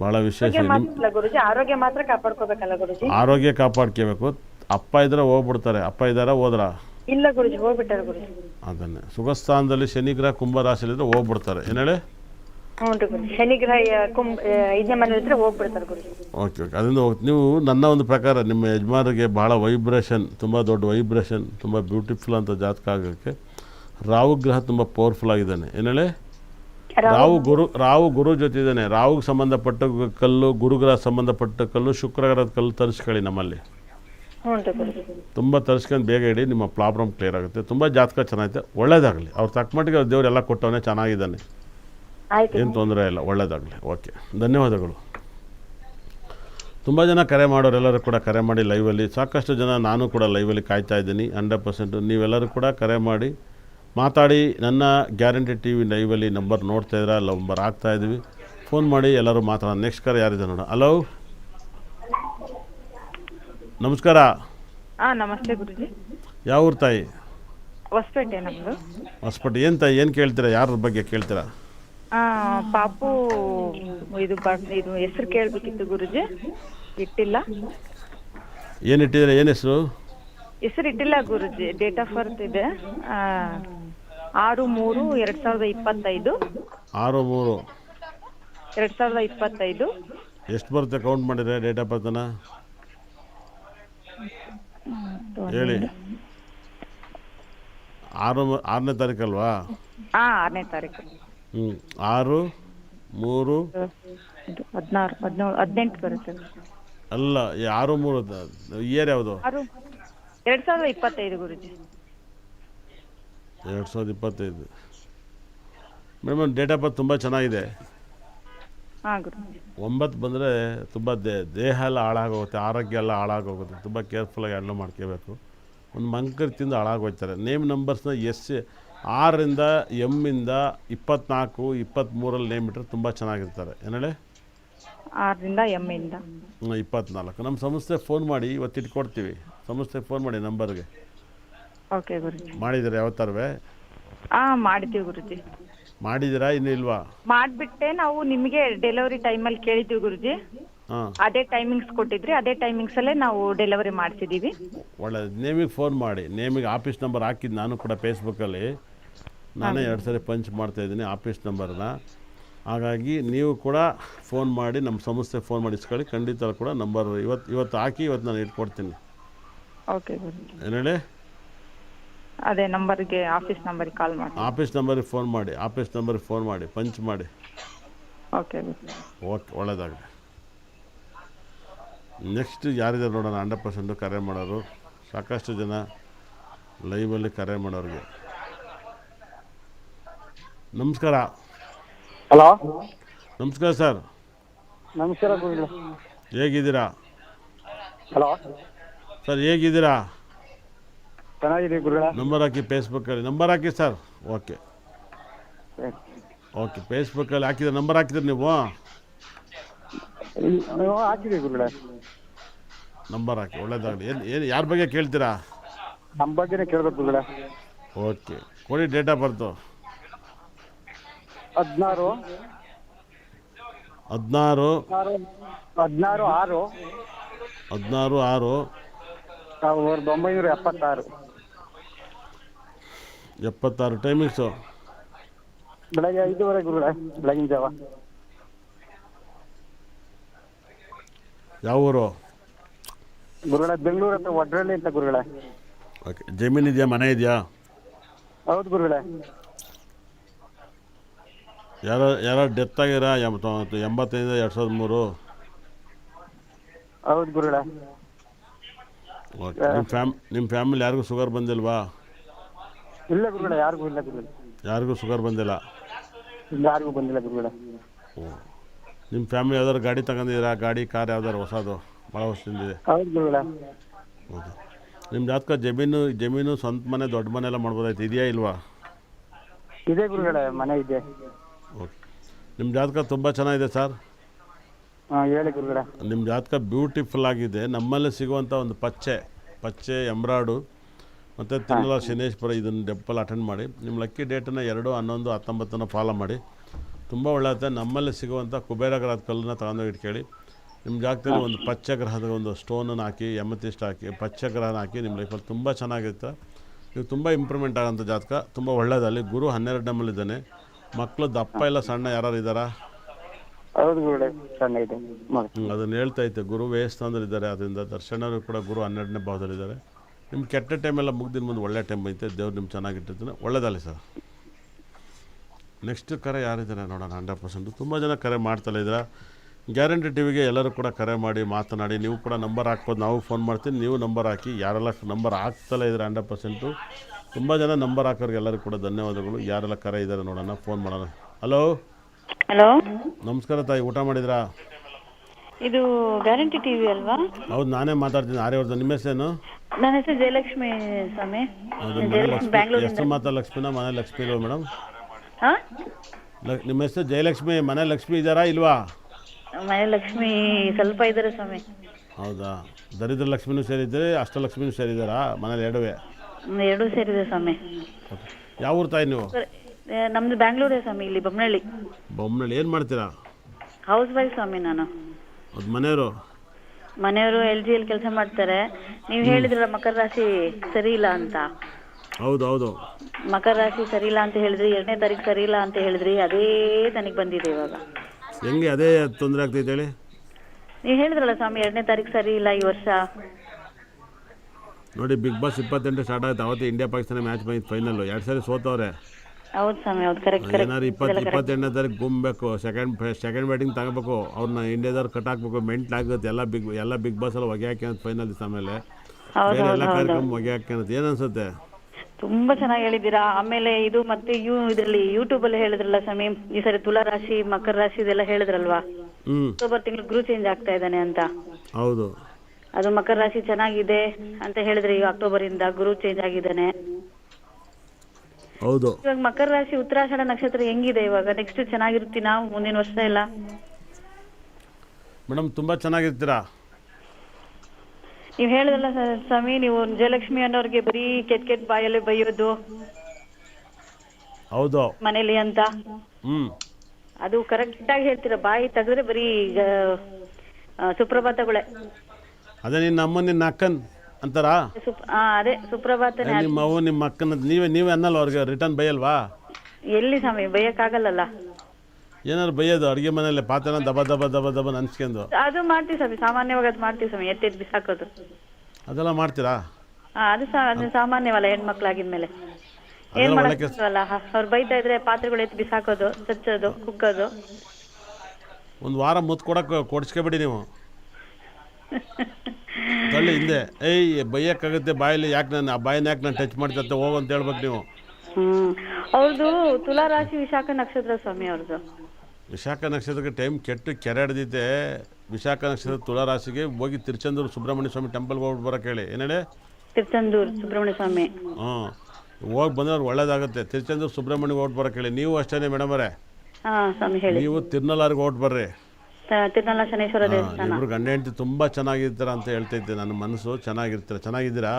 ಭಾಳ ವಿಶೇಷ. ಆರೋಗ್ಯ ನಿಮ್ಮ ಮಾತ್ರ ಗುರುಜಿ ಆರೋಗ್ಯ ಮಾತ್ರ ಕಾಪಾಡ್ಕೋಬೇಕಲ್ಲ ಗುರುಜಿ? ಆರೋಗ್ಯ ಕಾಪಾಡ್ಕೋಬೇಕು. ಅಪ್ಪ ಇದ್ರೆ ಹೋಗ್ಬಿಡ್ತಾರೆ. ಅಪ್ಪ ಇದಾರ ಹೋದ್ರ? ಇಲ್ಲ ಗುರುಜಿ ಹೋಗ್ಬಿಟ್ಟಾರೆ ಗುರುಜಿ. ಅದನ್ನೇ. ಸುಖಸ್ಥಾನದಲ್ಲಿ ಶನಿ ಗ್ರಹ ಕುಂಭ ರಾಶಿಲಿದ್ರೆ ಹೋಗ್ಬಿಡ್ತಾರೆ. ಏನು ಹೇಳಿ? ಹ್ಞೂ ರೀ ಗುರುಜಿ ಶನಿಗ್ರಹ ಆ, ಕುಂಭ ಆ, ಐದನೇ ಮನೆ ಇದ್ರೆ ಹೋಗ್ಬಿಡ್ತಾರೆ ಗುರುಜಿ ಓಕೆ ಓಕೆ. ಅದರಿಂದ ಹೋಗ್- ನೀವು ನನ್ನ ಒಂದು ಪ್ರಕಾರ ನಿಮ್ಮ ಯಜಮಾನರಿಗೆ ಭಾಳ ವೈಬ್ರೇಷನ್ ತುಂಬ ದೊಡ್ಡ ವೈಬ್ರೇಷನ್ ತುಂಬ ಬ್ಯೂಟಿಫುಲ್ ಅಂತ ಜಾತಕ ಆಗಕ್ಕೆ ರಾಹು ಗ್ರಹ ತುಂಬ ಪವರ್ಫುಲ್ ಆಗಿದ್ದಾನೆ. ಏನ್ ಹೇಳಿ? ರಾಹು. ಗುರು ರಾಹು ಗುರು ಜೊತೆ ಇದ್ದಾನೆ. ರಾಹುಗೆ ಸಂಬಂಧಪಟ್ಟ ಗ- ಕಲ್ಲು ಗುರುಗ್ರಹ ಸಂಬಂಧಪಟ್ಟ ಕಲ್ಲು ಶುಕ್ರಗ್ರಹದ ಕಲ್ಲು ತರಿಸ್ಕೊಳ್ಳಿ ನಮ್ಮಲ್ಲಿ. ಹ್ಞೂ ರೀ ಗುರುಜಿ ತುಂಬ ತರಿಸ್ಕೊಂಡು ಬೇಗ ಇಡಿ ನಿಮ್ಮ ಪ್ರಾಬ್ಲಮ್ ಕ್ಲಿಯರ್ ಆಗುತ್ತೆ. ತುಂಬ ಜಾತಕ ಚೆನ್ನಾಗಿದೆ. ಒಳ್ಳೇದಾಗಲಿ. ಅವ್ರು ತಕ್ಕ ಮಟ್ಟಿಗೆ ಅವ್ರ ದೇವ್ರು ಎಲ್ಲ ಕೊಟ್ಟವನೇ ಚೆನ್ನಾಗಿದ್ದಾನೆ. ಏನು ತೊಂದರೆ ಇಲ್ಲ ಒಳ್ಳೇದಾಗಲಿ. ಓಕೆ ಧನ್ಯವಾದಗಳು. ತುಂಬ ಜನ ಕರೆ ಮಾಡೋರೆಲ್ಲರೂ ಕೂಡ ಕರೆ ಮಾಡಿ ಲೈವಲ್ಲಿ ಸಾಕಷ್ಟು ಜನ ನಾನು ಕೂಡ ಲೈವಲ್ಲಿ ಕಾಯ್ತಾ ಇದ್ದೀನಿ. ಹಂಡ್ರೆಡ್ ಪರ್ಸೆಂಟ್ ನೀವೆಲ್ಲರೂ ಕೂಡ ಕರೆ ಮಾಡಿ. ಮಾತಾಡಿ ನನ್ನ ಗ್ಯಾರಂಟಿ ಟಿ ವಿ ಲೈವಲ್ಲಿ ನಂಬರ್ ನೋಡ್ತಾ ಇದ್ದೀರಾ ನಂಬರ್ ಆಗ್ತಾ ಇದ್ದೀವಿ. ಫೋನ್ ಮಾಡಿ ಎಲ್ಲರೂ ಮಾತಾಡೋಣ. ನೆಕ್ಸ್ಟ್ ಕರೆ ಯಾರಿದೆ ನೋಡೋಣ? ಹಲೋ ನಮಸ್ಕಾರ. ಹಾ ನಮಸ್ತೆ ಗುರುಜಿ. ಯಾವ ಊರು ತಾಯಿ? ಹೊಸಪೇಟೆ ನಮ್ದು. ಹೊಸಪೇಟೆ. ಏನು ತಾಯಿ ಏನು ಕೇಳ್ತೀರಾ? ಯಾರ ಬಗ್ಗೆ ಕೇಳ್ತೀರಾ? ಪಾಪು ಇದು ಇದು ಹೆಸರು ಕೇಳ್ಬೇಕಿತ್ತು ಗುರುಜಿ. ಇಟ್ಟಿಲ್ಲ. ಏನು ಇಟ್ಟಿದ್ದೀರಾ? ಏನು ಹೆಸರು? ಹೆಸರು ಇಟ್ಟಿಲ್ಲ ಗುರುಜಿ. ಡೇಟ್ ಆಫ್ ಬರ್ತ್ ಇದೆ. ಆರು ಮೂರು ಎರಡ್ ಸಾವಿರದ ಇಪ್ಪತ್ತೈದು. ಆರು ಮೂರು. ಎರಡ್ ಸಾವಿರದ ಇಪ್ಪತ್ತೈದು. ಎಷ್ಟು ಬರುತ್ತೆ ಕೌಂಟ್ ಮಾಡಿದ್ರೆ ಡೇಟ್ ಆಫ್ ಬರ್ತನ ಹೇಳಿ. ಆರು ಆರನೇ ತಾರೀಕಲ್ವಾ? ಹಾಂ ಆರನೇ ತಾರೀಕು. ಹ್ಞೂ ಆರು ಮೂರು? ಹದಿನಾರು ಹದಿನೇಳು ಹದಿನೆಂಟು ಬರುತ್ತೆ. ಅಲ್ಲ ಆರು ಮೂರು ಇಯರ್ ಯಾವುದು? ಆರು ಎರಡ್ ಸಾವಿರದ ಇಪ್ಪತ್ತೈದು ಗುರುಜಿ. ಎರಡು ಸಾವಿರದ ಇಪ್ಪತ್ತೈದು. ಮೇಡಮ್ ಡೇಟ್ ಆಫ್ ಬರ್ತ್ ತುಂಬ ಚೆನ್ನಾಗಿದೆ. ಹಾ ಗುರುಜಿ. ಒಂಬತ್ತು ಬಂದರೆ ತುಂಬ ದೇ ದೇಹ ಎಲ್ಲ ಹಾಳಾಗೋಗುತ್ತೆ ಆರೋಗ್ಯ ಎಲ್ಲ ಹಾಳಾಗೋಗುತ್ತೆ. ತುಂಬ ಕೇರ್ಫುಲ್ಲಾಗಿ ಹ್ಯಾಂಡಲ್ ಮಾಡ್ಕೋಬೇಕು. ಒಂದು ಮಂಕರ್ ತಿಂದು ಹಾಳಾಗೋಗ್ತಾರೆ ನೇಮ್ ನಂಬರ್ಸ್ನ ಎಸ್ ಆರರಿಂದ ಎಮ್ಮಿಂದ ಇಪ್ಪತ್ನಾಲ್ಕು ಇಪ್ಪತ್ತ್ಮೂರಲ್ಲಿ ನೇಮ್ ಇಟ್ಟರೆ ತುಂಬ ಚೆನ್ನಾಗಿರ್ತಾರೆ. ಏನೇಳಿ? ಆರರಿಂದ ಎಮ್ಮಿಂದ ಇಪ್ಪತ್ನಾಲ್ಕು. ನಮ್ಮ ಸಂಸ್ಥೆ ಫೋನ್ ಮಾಡಿ ಇವತ್ತು ಇಟ್ಕೊಡ್ತೀವಿ. ಸಂಸ್ಥೆ ಫೋನ್ ಮಾಡಿ ನಂಬರ್ಗೆ. ಓಕೆ ಗುರುಜಿ. ಮಾಡಿದ್ದೀರಾ ಯಾವತ್ತಾರವೇ? ಹಾಂ ಮಾಡ್ತೀವಿ ಗುರುಜಿ. ಮಾಡಿದ್ದೀರಾ ಇನ್ನೂ ಇಲ್ವಾ? ಮಾಡಿಬಿಟ್ಟೆ ನಾವು ನಿಮಗೆ ಡೆಲಿವರಿ ಟೈಮಲ್ಲಿ ಕೇಳಿದ್ದೀವಿ ಗುರುಜಿ. ಹಾಂ. ಅದೇ ಟೈಮಿಂಗ್ಸ್ ಕೊಟ್ಟಿದ್ರಿ ಅದೇ ಟೈಮಿಂಗ್ಸ್ ಅಲ್ಲೇ ನಾವು ಡೆಲಿವರಿ ಮಾಡ್ತಿದ್ದೀವಿ. ಒಳ್ಳೆಯದು ನೇಮಿಗೆ ಫೋನ್ ಮಾಡಿ. ನೇಮಿಗೆ ಆಫೀಸ್ ನಂಬರ್ ಹಾಕಿದ್ದು ನಾನು ಕೂಡ ಫೇಸ್ಬುಕ್ಕಲ್ಲಿ ನಾನೇ ಎರಡು ಸರಿ ಪಂಚ್ ಮಾಡ್ತಾ ಇದ್ದೀನಿ ಆಫೀಸ್ ನಂಬರ್ನ ಹಾಗಾಗಿ ನೀವು ಕೂಡ ಫೋನ್ ಮಾಡಿ ನಮ್ಮ ಸಂಸ್ಥೆ ಫೋನ್ ಮಾಡಿ ಇಸ್ಕೊಳ್ಳಿ ಖಂಡಿತ ಕೂಡ ನಂಬರ್ ಇವತ್ತು ಇವತ್ತು ಹಾಕಿ ಇವತ್ತು ನಾನು ಇಟ್ಕೊಡ್ತೀನಿ. ಓಕೆ ಗುರುಜಿ ಏನು ಹೇಳಿ? ಅದೇ ನಂಬರ್ಗೆ ಆಫೀಸ್ ನಂಬರ್ಗೆ ಕಾಲ್ ಮಾಡಿ. ಆಫೀಸ್ ನಂಬರಿಗೆ ಫೋನ್ ಮಾಡಿ ಆಫೀಸ್ ನಂಬರಿಗೆ ಫೋನ್ ಮಾಡಿ ಪಂಚ್ ಮಾಡಿ. ಓಕೆ ಗುರುಜಿ ಓಕೆ ಒಳ್ಳೆಯದಾಗಲಿ ನೆಕ್ಸ್ಟ್ ಯಾರಿದ್ದಾರೆ ನೋಡೋಣ ಹಂಡ್ರೆಡ್ ಪರ್ಸೆಂಟು ಕರೆ ಮಾಡೋರು. ಸಾಕಷ್ಟು ಜನ ಲೈವಲ್ಲಿ ಕರೆ ಮಾಡೋರಿಗೆ. ನಮಸ್ಕಾರ. ಹಲೋ? ನಮಸ್ಕಾರ ಸರ್. ನಮಸ್ಕಾರ ಗುರುಗಳೇ. ಹೇಗಿದ್ದೀರಾ? ಹಲೋ? ಸರ್ ಹೇಗಿದ್ದೀರಾ? ಚೆನ್ನಾಗಿದೆ ಗುರುಗಳೇ. ನಂಬರ್ ಹಾಕಿ ಫೇಸ್ಬುಕ್ಕಲ್ಲಿ ನಂಬರ್ ಹಾಕಿ ಸರ್. ಓಕೆ. ಓಕೆ ಫೇಸ್ಬುಕ್ಕಲ್ಲಿ ಹಾಕಿದ್ರೆ ನಂಬರ್ ಹಾಕಿದ್ರೆ ನೀವು? ನೀವು ಹಾಕಿದೆ ಗುರುಗಳೇ. ನಂಬರ್ ಹಾಕಿ ಒಳ್ಳೇದಾಗಲಿ. ಏನು ಏನು ಯಾರ ಬಗ್ಗೆ ಕೇಳ್ತೀರಾ? ನಮ್ಮ ಬಗ್ಗೆನೇ ಕೇಳ್ಬೇಕು ಗುರುಗಳೇ. ಓಕೆ ಕೊಡಿ ಡೇಟ್ ಆಫ್ ಬರ್ತು. ಹದಿನಾರು. ಹದಿನಾರು. ಹದಿನಾರು ಆರು. ಹದಿನಾರು ಆರು. ಸಾವಿರದ ಒಂಬೈನೂರ ಎಪ್ಪತ್ತಾರು. ಎಪ್ಪತ್ತಾರು ಟೈಮಿಂಗ್ಸು ಬೆಳಗ್ಗೆ ಐದೂವರೆ ಗುರುಗಳೇ ಬೆಳಗಿನ ಜಾವ. ಯಾವ ಊರು? ಗುರುಗಳೇ ಬೆಂಗಳೂರು ಹತ್ರ ಒಡ್ರಳ್ಳಿ ಅಂತ ಗುರುಗಳೇ. ಓಕೆ ಜಮೀನು ಇದೆಯಾ ಮನೆ ಇದೆಯಾ? ಹೌದು ಗುರುಗಳೇ. ಯಾರೋ ಯಾರು ಡೆತ್ ಆಗಿರ? ಎಂಬತ್ತೈದು ಎರಡು ಸಾವಿರದ ಮೂರು? ಹೌದು ನಿಮ್ಮ ಫ್ಯಾಮ್ ನಿಮ್ಮ ಫ್ಯಾಮಿಲಿ ಯಾರಿಗೂ ಶುಗರ್ ಬಂದಿಲ್ವಾ? ಇಲ್ಲ ಗುರುಗಳ ಯಾರಿಗೂ ಇಲ್ಲ ಗುರುಗಳ. ಯಾರಿಗೂ ಶುಗರ್ ಬಂದಿಲ್ಲ? ಯಾರಿಗೂ ಬಂದಿಲ್ಲ ಗುರುಗಳ. ನಿಮ್ಮ ಫ್ಯಾಮಿಲಿ ಯಾವ್ದಾರು ಗಾಡಿ ತಗೊಂಡಿದ್ದೀರಾ? ಗಾಡಿ ಕಾರ್ ಯಾವ್ದಾದ್ರು ಹೊಸದು? ಭಾಳ ವರ್ಷದಿಂದಿದೆ ಹೌದು ಗುರುಗಳೇ. ಹೌದು. ನಿಮ್ಮ ಜಾತಕ ಜಮೀನು ಜಮೀನು ಸ್ವಂತ ಮನೆ ದೊಡ್ಡ ಮನೆ ಎಲ್ಲ ಮಾಡ್ಬೋದಾಯ್ತು? ಇದೆಯಾ ಇಲ್ವಾ? ಇದೆ ಗುರುಗಳ ಮನೆ ಇದೆ. ಓಕೆ ನಿಮ್ಮ ಜಾತಕ ತುಂಬ ಚೆನ್ನಾಗಿದೆ ಸರ್. ಹಾಂ ಹೇಳಿ ಗುರುಗಳೇ. ನಿಮ್ಮ ಜಾತಕ ಬ್ಯೂಟಿಫುಲ್ ಆಗಿದೆ. ನಮ್ಮಲ್ಲಿ ಸಿಗುವಂಥ ಒಂದು ಪಚ್ಚೆ ಪಚ್ಚೆ ಎಂಬ್ರಾಯ್ಡು ಮತ್ತು ತಿಂಗಳ ಶನೇಶ್ವರ ಇದನ್ನು ಡೆಪ್ಪಲ್ಲಿ ಅಟೆಂಡ್ ಮಾಡಿ. ನಿಮ್ಮ ಲಕ್ಕಿ ಡೇಟನ್ನು ಎರಡು ಹನ್ನೊಂದು ಹತ್ತೊಂಬತ್ತನ್ನು ಫಾಲೋ ಮಾಡಿ. ತುಂಬ ಒಳ್ಳೆಯತ್ತೆ ನಮ್ಮಲ್ಲಿ ಸಿಗುವಂಥ ಕುಬೇರ ಗ್ರಹದ ಕಲ್ಲನ್ನು ತಗೊಂಡೋಗಿ ಇಟ್ಕೊಳ್ಳಿ ನಿಮ್ಮ ಜಾಗದಲ್ಲಿ ಒಂದು ಪಚ್ಚೆ ಗ್ರಹದ ಒಂದು ಸ್ಟೋನನ್ನು ಹಾಕಿ ಎಮತಿಸ್ಟ್ ಹಾಕಿ ಪಚ್ಚೆ ಗ್ರಹನ ಹಾಕಿ ನಿಮ್ಮ ಲೈಫಲ್ಲಿ ತುಂಬ ಚೆನ್ನಾಗಿರುತ್ತೆ. ನೀವು ತುಂಬ ಇಂಪ್ರೂವ್ಮೆಂಟ್ ಆಗೋಂಥ ಜಾತಕ. ತುಂಬ ಒಳ್ಳೆಯದಲ್ಲಿ ಗುರು ಹನ್ನೆರಡು ನಮ್ಮಲ್ಲಿದ್ದಾನೆ ಮಕ್ಕಳು ದಪ್ಪ ಇಲ್ಲ ಸಣ್ಣ ಯಾರು ಇದ್ದಾರಾ? ಹೌದು ಗುರುಗಳೇ ಹ್ಮ್, ಅದನ್ನು ಹೇಳ್ತಾ ಐತೆ ಗುರು ಸ್ಥಾನದಲ್ಲಿದ್ದಾರೆ ಅದರಿಂದ ದರ್ಶನರು ಕೂಡ ಗುರು ಹನ್ನೆರಡನೇ ಭಾವದಲ್ಲಿದ್ದಾರೆ ನಿಮ್ಮ ಕೆಟ್ಟ ಟೈಮೆಲ್ಲ ಮುಗ್ದಿನ ಮುಂದೆ ಒಳ್ಳೆ ಟೈಮ್ ಐತೆ ದೇವ್ರು ನಿಮ್ಗೆ ಚೆನ್ನಾಗಿಟ್ಟಿರ್ತಾನೆ. ಒಳ್ಳೇದಲ್ಲ ಸರ್? ನೆಕ್ಸ್ಟ್ ಕರೆ ಯಾರಿದ್ದಾರೆ ನೋಡೋಣ ಹಂಡ್ರೆಡ್ ಪರ್ಸೆಂಟ್ ತುಂಬ ಜನ ಕರೆ ಮಾಡ್ತಲೇ ಇದ್ದೀರಾ? ಗ್ಯಾರಂಟಿ ಟಿ ವಿಗೆ ಎಲ್ಲರೂ ಕೂಡ ಕರೆ ಮಾಡಿ ಮಾತನಾಡಿ ನೀವು ಕೂಡ ನಂಬರ್ ಹಾಕ್ಬೋದು. ನಾವು ಫೋನ್ ಮಾಡ್ತೀನಿ ನೀವು ನಂಬರ್ ಹಾಕಿ ಯಾರೆಲ್ಲ ನಂಬರ್ ಹಾಕ್ತಲೇ ಇದ್ದಾರೆ ಹಂಡ್ರೆಡ್ ಪರ್ಸೆಂಟು ತುಂಬ ಜನ ನಂಬರ್ ಹಾಕೋರಿಗೆ ಎಲ್ಲರಿಗೂ ಕೂಡ ಧನ್ಯವಾದಗಳು. ಯಾರೆಲ್ಲ ಕರೆ ಇದ್ದಾರೆ ನೋಡೋಣ ಫೋನ್ ಮಾಡೋಣ. ಹಲೋ ಹಲೋ ನಮಸ್ಕಾರ ತಾಯಿ ಊಟ ಮಾಡಿದ್ರಾ? ಇದು ಗ್ಯಾರಂಟಿ ಟಿವಿ ಅಲ್ವಾ? ಹೌದು ನಾನೇ ಮಾತಾಡ್ತೀನಿ ಆರ್ಯವರ್ಧನ್ ನಿಮ್ಮ ಹೆಸರೇನು? ನನ್ನ ಹೆಸರು ಜಯಲಕ್ಷ್ಮಿ ಸ್ವಾಮಿ. ಹೌದು ಲಕ್ಷ್ಮಿ ಹೆಸರು ಮಾತಾ ಲಕ್ಷ್ಮಿನ ಮನೆ ಲಕ್ಷ್ಮಿ ಇಲ್ವಾ ಮೇಡಮ್? ಹಾ? ನಿಮ್ಮ ಹೆಸರು ಜಯಲಕ್ಷ್ಮಿ ಮನೆ ಲಕ್ಷ್ಮಿ ಇದ್ದಾರಾ ಇಲ್ವಾ? ಮನೆ ಲಕ್ಷ್ಮಿ ಸ್ವಲ್ಪ ಇದ್ದಾರೆ ಸ್ವಾಮಿ. ಹೌದಾ? ದರಿದ್ರ ಲಕ್ಷ್ಮಿನೂ ಸೇರಿದ್ದೀರಿ ಅಷ್ಟಲಕ್ಷ್ಮಿನೂ ಸೇರಿದ್ದಾರಾ ಮನೇಲಿ ಎರಡುವೆ? ಎರಡೂ ಸೇರಿದೆ ಸ್ವಾಮಿ. ಯಾವ ಊರು ತಾಯಿ ನೀವು? ನಮ್ದು ಬ್ಯಾಂಗ್ಳೂರೇ ಸ್ವಾಮಿ ಇಲ್ಲಿ ಬೊಮ್ಮನಹಳ್ಳಿ ಬೊಮ್ಮನಳ್ಳಿ ಏನು ಮಾಡ್ತೀರಾ? ಹೌಸ್ ವೈಫ್ ಸ್ವಾಮಿ ನಾನು. ಅದು ಮನೆಯವರು? ಮನೆಯವರು ಎಲ್ ಜಿ ಎಲ್ ಕೆಲಸ ಮಾಡ್ತಾರೆ. ನೀವು ಹೇಳಿದ್ರಲ್ಲ ಮಕರ ರಾಶಿ ಸರಿ ಇಲ್ಲ ಅಂತ. ಹೌದು ಹೌದು ಮಕರ ರಾಶಿ ಸರಿ ಇಲ್ಲ ಅಂತ ಹೇಳಿದ್ರಿ ಎರಡನೇ ತಾರೀಕು ಸರಿ ಇಲ್ಲ ಅಂತ ಹೇಳಿದ್ರಿ ಅದೇ ನನಗೆ ಬಂದಿದೆ ಇವಾಗ. ಹೆಂಗೆ ಅದೇ ತೊಂದರೆ ಆಗ್ತೈತೆ ಹೇಳಿ? ನೀವು ಹೇಳಿದ್ರಲ್ಲ ಸ್ವಾಮಿ ಎರಡನೇ ತಾರೀಕು ಸರಿ ಇಲ್ಲ ಈ ವರ್ಷ. ನೋಡಿ ಬಿಗ್ ಬಾಸ್ ಇಪ್ಪತ್ತೆಂಟು ಸ್ಟಾರ್ಟ್ ಆಯ್ತು. ಅವತ್ತು ಇಂಡಿಯಾ ಪಾಕಿಸ್ತಾನ ಮ್ಯಾಚ್ ಬಂದಿತ್ತು ಫೈನಲ್ ಎರಡು ಸಾರಿ ಸೋತವ್ರೆ. ಹೌದು ಸ್ವಾಮಿ ಹೌದು. ಕರೆಕ್ಟ್ ಏನಾದ್ರು ಇಪ್ಪತ್ತು ಇಪ್ಪತ್ತೆಂಟನೇ ತಾರೀಕು ಗುಮ್ಬೇಕು ಸೆಕೆಂಡ್ ಸೆಕೆಂಡ್ ಬ್ಯಾಟಿಂಗ್ ತಗೋಬೇಕು. ಅವ್ರನ್ನ ಇಂಡಿಯಾದವ್ರು ಕಟ್ ಹಾಕ್ಬೇಕು. ಮೆಂಟ್ಲ್ ಆಗುತ್ತೆ ಎಲ್ಲ ಬಿಗ್ ಎಲ್ಲ ಬಿಗ್ ಬಾಸ್ ಎಲ್ಲ ಹೊಗೆ ಹಾಕ್ಯಂತ ಫೈನಲ್ ದಿವಸ ಆಮೇಲೆ. ಬೇರೆ ಎಲ್ಲ ಕಾರ್ಯಕ್ರಮ ಹೊಗೆ ಹಾಕ್ಯಂತ ಏನು ಅನ್ಸುತ್ತೆ? ತುಂಬಾ ಚೆನ್ನಾಗಿ ಹೇಳಿದ್ದೀರಾ. ಆಮೇಲೆ ಇದು ಮತ್ತೆ ಯು ಇದರಲ್ಲಿ ಯೂಟ್ಯೂಬ್ ಅಲ್ಲಿ ಹೇಳಿದ್ರಲ್ಲ ಸ್ವಾಮಿ ಈ ಸರಿ ತುಲಾ ರಾಶಿ ಮಕರ ರಾಶಿ ಇದೆಲ್ಲ ಹೇಳಿದ್ರಲ್ವಾ? ಅಕ್ಟೋಬರ್ ತಿಂಗಳು ಗುರು ಚೇಂಜ್ ಆಗ್ತಾ ಇದ್ದಾನೆ ಅಂತ. ಹೌದು. ಅದು ಮಕರ ರಾಶಿ ಚೆನ್ನಾಗಿದೆ ಅಂತ ಹೇಳಿದ್ರೆ ಈಗ ಅಕ್ಟೋಬರ್ ಇಂದ ಗುರು ಚೇಂಜ್ ಆಗಿದ್ದಾನೆ. ಹೌದು. ಇವಾಗ ಮಕರ ರಾಶಿ ಉತ್ತರಾಷಾಢ ನಕ್ಷತ್ರ ಹೆಂಗಿದೆ ಇವಾಗ? ನೆಕ್ಸ್ಟ್ ಚೆನ್ನಾಗಿರ್ತೀನಾ ಮುಂದಿನ ವರ್ಷ ಎಲ್ಲ? ಮೇಡಮ್ ತುಂಬಾ ಚೆನ್ನಾಗಿರ್ತೀರಾ? ನೀವ್ ಹೇಳಿದ್ರಲ್ಲ ಸ- ಸ್ವಾಮಿ ನೀವು ಜಯಲಕ್ಷ್ಮಿ ಅನ್ನೋರಿಗೆ ಬರೀ ಕೆಟ್ ಕೆಟ್ಟ ಬಾಯಲ್ಲಿ ಬೈಯೋದು. ಹೌದು. ಮನೇಲಿ ಅಂತ. ಹ್ಮ್. ಅದು ಕರೆಕ್ಟ್ ಆಗಿ ಹೇಳ್ತೀರಾ? ಬಾಯಿ ತೆಗೆದ್ರೆ ಬರೀ ಈಗ, ಆ, ಸುಪ್ರಭಾತಗಳೇ. ಅದೇ ನಿನ್ನ ಅಮ್ಮ ನಿನ್ನ ಅಕ್ಕನ್ ಅಂತಾರ? ಸುಪ್ ಆ, ಅದೇ ಸುಪ್ರಭಾತನೇ ನಿಮ್ಮ ಅವು ನಿಮ್ಮ ಅಕ್ಕನ ನೀವೇ ನೀವೇ ಅನ್ನಲ್ಲ ಅವ್ರಿಗೆ ರಿಟರ್ನ್ ಬೈಯಲ್ವಾ? ಎಲ್ಲಿ ಸ್ವಾಮಿ ಬೈಯಕ್ಕಾಗಲ್ಲಲ್ಲ? ಏನಾದ್ರು ಬೈಯೋದು ಅಡುಗೆ ಮನೆಯಲ್ಲಿ ಪಾತ್ರೆನ ದಬ ದಬ ದಬ ದಬ ಅನ್ಸ್ಕೊಂಡು ಅದು ಮಾಡ್ತೀವಿ ಸ್ವಾಮಿ ಸಾಮಾನ್ಯವಾಗಿ ಅದು ಮಾಡ್ತೀವಿ ಸ್ವಾಮಿ ಎತ್ತೆದ್ದು ಬಿಸಾಕೋದು. ಅದೆಲ್ಲ ಮಾಡ್ತೀರಾ? ಆ, ಅದು ಸಾ ಅದು ಸಾಮಾನ್ಯವಲ್ಲ ಹೆಣ್ಮಕ್ಳಾಗಿದ್ಮೇಲೆ. ಏನ್ ಅದೆಲ್ಲ ಒಳ್ಳೆ ಮಾಡಲ್ಲ ಅವ್ರು ಬೈತಾ ಇದ್ರೆ ಪಾತ್ರೆಗಳು ಎತ್ತಿ ಬಿಸಾಕೋದು ಚಚ್ಚೋದು ಕುಕ್ಕೋದು. ಒಂದು ವಾರ ಮುತ್ ಕೊಡಕ್ಕೆ ಕೊಡ್ಸ್ಕೊಬೇಡಿ ನೀವು. ತಳ್ಳಿ ಹಿಂದೆ ಏಯ್ ಬೈಯಕ್ಕಾಗುತ್ತೆ ಬಾಯಲ್ಲಿ ಯಾಕೆ ನಾನು ಆ ಬಾಯಿನ ಯಾಕೆ ನಾನು ಟಚ್ ಮಾಡ್ತಂತ ಹೋಗು ಅಂತ ಹೇಳ್ಬೇಕು ನೀವು. ಹ್ಮ್. ಅವ್ರದ್ದು ತುಲಾ ರಾಶಿ ವಿಶಾಖ ನಕ್ಷತ್ರ ಸ್ವಾಮಿ ಅವ್ರದ್ದು ವಿಶಾಖ ನಕ್ಷತ್ರಕ್ಕೆ ಟೈಮ್ ಕೆಟ್ಟು ಕೆರೆ ಹಿಡ್ದೈತೆ ವಿಶಾಖ ನಕ್ಷತ್ರ ತುಲಾ ರಾಶಿಗೆ ಹೋಗಿ ತಿರುಚಂದೂರು ಸುಬ್ರಹ್ಮಣ್ಯ ಸ್ವಾಮಿ ಟೆಂಪಲ್ಗೆ ಹೋಗ್ಬಿಟ್ಟು ಬರೋಕೆ ಹೇಳಿ ಏನು ಹೇಳಿ ತಿರುಚಂದೂರ್ ಸುಬ್ರಹ್ಮಣ್ಯ ಸ್ವಾಮಿ. ಹಾಂ ಹೋಗಿ ಬಂದ್ರೆ ಒಳ್ಳೇದಾಗುತ್ತೆ. ತಿರುಚಂದೂರು ಸುಬ್ರಹ್ಮಣ್ಯ ಹೋಗ್ಬಿಟ್ಟು ಬರೋಕೆ ಹೇಳಿ ನೀವು ಅಷ್ಟೇ ಮೇಡಮ್ ಅವರೇ ಹಾ ಸ್ವಾಮಿ ಹೇಳಿ. ನೀವು ತಿರ್ನಲಾರ್ಗೆ ಹೋಗ್ಬಿಟ್ಟು ಬರ್ರಿ. ತಿರುನಲ್ಲ ಶನೇಶ್ವರ ದೇವಸ್ಥಾನ. ಇಬ್ರು ಗಂಡ ಹೆಂಡತಿ ತುಂಬಾ ಚೆನ್ನಾಗಿರ್ತಾರ ಅಂತ ಹೇಳ್ತಿದ್ದೆ ನನ್ನ ಮನಸ್ಸು ಚೆನ್ನಾಗಿರ್ತೀರ? ಚೆನ್ನಾಗಿದ್ದೀರಾ?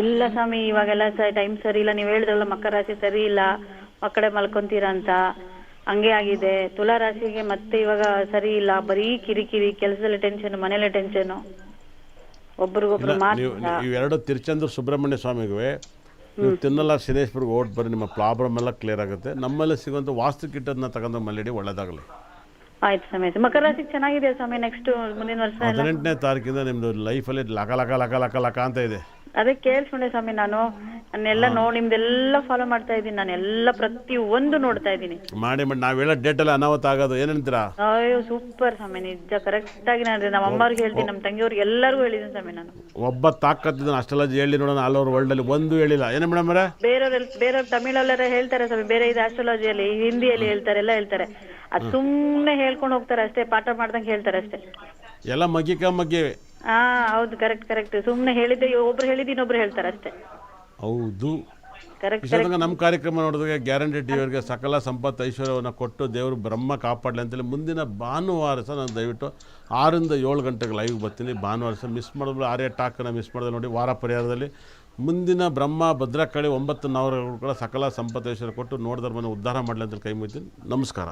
ಇಲ್ಲ ಸ್ವಾಮಿ ಇವಾಗೆಲ್ಲ ಟೈಮ್ ಸರಿ ಇಲ್ಲ. ನೀವು ಹೇಳಿದ್ರಲ್ಲ ಮಕರ ರಾಶಿ ಸರಿ ಇಲ್ಲ. ಮಕ್ಕಳೇ ಮಲ್ಕೊಂತೀರಾ ಅಂತ. ಹಂಗೆ ಆಗಿದೆ. ತುಲಾ ರಾಶಿಗೆ ಮತ್ತೆ ಇವಾಗ ಸರಿ ಇಲ್ಲ. ಬರೀ ಕಿರಿಕಿರಿ ಕೆಲಸದಲ್ಲಿ ಟೆನ್ಷನ್ ಮನೇಲಿ ಟೆನ್ಷನ್ ಒಬ್ರಿಗೊಬ್ರು ಇವೆರಡು ತಿರುಚಂದೂರು ಸುಬ್ರಹ್ಮಣ್ಯ ಸ್ವಾಮಿಗೆ ನೀವು ತಿನ್ನಲ್ಲ ಶನೇಶ್ವರ್ಗೆ ಓಟ್ ಬರ್ರಿ ನಿಮ್ಮ ಪ್ರಾಬ್ಲಮ್ ಎಲ್ಲ ಕ್ಲಿಯರ್ ಆಗುತ್ತೆ. ನಮ್ಮಲ್ಲಿ ಸಿಗುವಂಥ ವಾಸ್ತು ಕಿಟ್ಟದನ್ನ ತಗೊಂಡು ಮಲ್ಲಿಡಿ ಒಳ್ಳೇದಾಗಲಿ. ಆಯ್ತು ಸ್ವಾಮಿ ಮಕರ ರಾಶಿ ಚೆನ್ನಾಗಿದೆ ಸ್ವಾಮಿ ನೆಕ್ಸ್ಟ್ ಮುಂದಿನ ವರ್ಷ ಹದಿನೆಂಟನೇ ತಾರೀಕಿಂದ ನಿಮ್ದು ಲೈಫಲ್ಲಿ ಲಕ ಲಕ ಲಕ ಲಕ ಲಕ ಅಂತ ಇದೆ. ಅದೇ ಕೇಳ್ಸ್ಕೊಂಡೆ ಸ್ವಾಮಿ ನಾನು. ನಾನೆಲ್ಲ ನೋಡಿ ನಿಮ್ದೆಲ್ಲ ಫಾಲೋ ಮಾಡ್ತಾ ಇದ್ದೀನಿ. ನಾನು ಎಲ್ಲ ಪ್ರತಿ ಒಂದು ನೋಡ್ತಾ ಇದ್ದೀನಿ. ಮಾಡಿ ಮಾಡಿ ನಾವೆಲ್ಲ ಡೇಟ್ ಎಲ್ಲ ಅನಾಹುತ ಆಗೋದು. ಏನಂತೀರಾ ಅಯ್ಯೋ ಸೂಪರ್ ಸ್ವಾಮಿ ನಿಜ ಕರೆಕ್ಟ್ ಆಗಿ ನಾನು ನಮ್ಮ ಅಮ್ಮವ್ರಿಗೆ ಹೇಳ್ತೀನಿ ನಮ್ಮ ತಂಗಿಯವ್ರಿಗೆ ಎಲ್ಲರಿಗೂ ಹೇಳಿದ್ದೀನಿ ಸ್ವಾಮಿ ನಾನು. ಒಬ್ಬ ತಾಕತ್ತಿದ್ದಾನೆ ಅಷ್ಟೆಲ್ಲ ಹೇಳಿ ನೋಡೋಣ ಆಲ್ ಓವರ್ ವರ್ಲ್ಡ್ ಅಲ್ಲಿ ಒಂದು ಹೇಳಿಲ್ಲ. ಏನ ಮೇಡಮ್ ಅವರೇ? ಬೇರೆಯವ್ರೆಲ್ಲ ಬೇರೆಯವ್ರು ತಮಿಳಲ್ಲೆಲ್ಲ ಹೇಳ್ತಾರೆ ಸ್ವಾಮಿ ಬೇರೆ ಇದು ಆಸ್ಟ್ರಾಲಜಿಯಲ್ಲಿ ಹಿಂದಿಯಲ್ಲಿ ಹೇಳ್ತಾರೆ ಎಲ್ಲ ಹೇಳ್ತಾರೆ. ಅದು ಸುಮ್ಮನೆ ಹೇಳ್ಕೊಂಡು ಹೋಗ್ತಾರೆ ಅಷ್ಟೇ ಪಾಠ ಮಾಡ್ದಂಗೆ ಹೇಳ್ತಾರೆ ಅಷ್ಟೇ. ಎಲ್ಲ ಮಗ್ಗಿಕ ಮಗ್ಗಿ. ಹಾ ಹೌದು ಕರೆಕ್ಟ್ ಕರೆಕ್ಟ್ ಸುಮ್ಮನೆ ಹೇಳಿದ್ದೆ ಒಬ್ರು ಹೇಳಿದ್ದು ಇನ್ನೊಬ್ರು ಹೇಳ್ತಾರೆ ಅಷ್ಟೇ. ಹೌದು. ಕರೆಕ್ಟ್ ನಮ್ಮ ಕಾರ್ಯಕ್ರಮ ನೋಡಿದಾಗ ಗ್ಯಾರಂಟಿ ಟಿ ಅವರಿಗೆ ಸಕಲ ಸಂಪತ್ತು ಐಶ್ವರ್ಯವನ್ನು ಕೊಟ್ಟು ದೇವರು ಬ್ರಹ್ಮ ಕಾಪಾಡಲಿ ಅಂತೇಳಿ ಮುಂದಿನ ಭಾನುವಾರ ಸಹ ನಾನು ದಯವಿಟ್ಟು ಆರಿಂದ ಏಳು ಗಂಟೆಗೆ ಲೈವ್ ಬರ್ತೀನಿ. ಭಾನುವಾರ ಸಹ ಮಿಸ್ ಮಾಡಿದ್ರು ಆರ್ಯ ಟಾಕನ್ನು ಮಿಸ್ ಮಾಡಿದ್ರೆ ನೋಡಿ ವಾರ ಪರಿಹಾರದಲ್ಲಿ. ಮುಂದಿನ ಬ್ರಹ್ಮ ಭದ್ರಕಳಿ ಒಂಬತ್ತು ನವರಗಳು ಕೂಡ ಸಕಲ ಸಂಪತ್ತು ಐಶ್ವರ್ಯ ಕೊಟ್ಟು ನೋಡಿದ್ರೆ ಮನೆ ಉದ್ಧಾರ ಮಾಡಲಿ ಅಂತೇಳಿ ಕೈ ಮುಗಿತೀನಿ. ನಮಸ್ಕಾರ.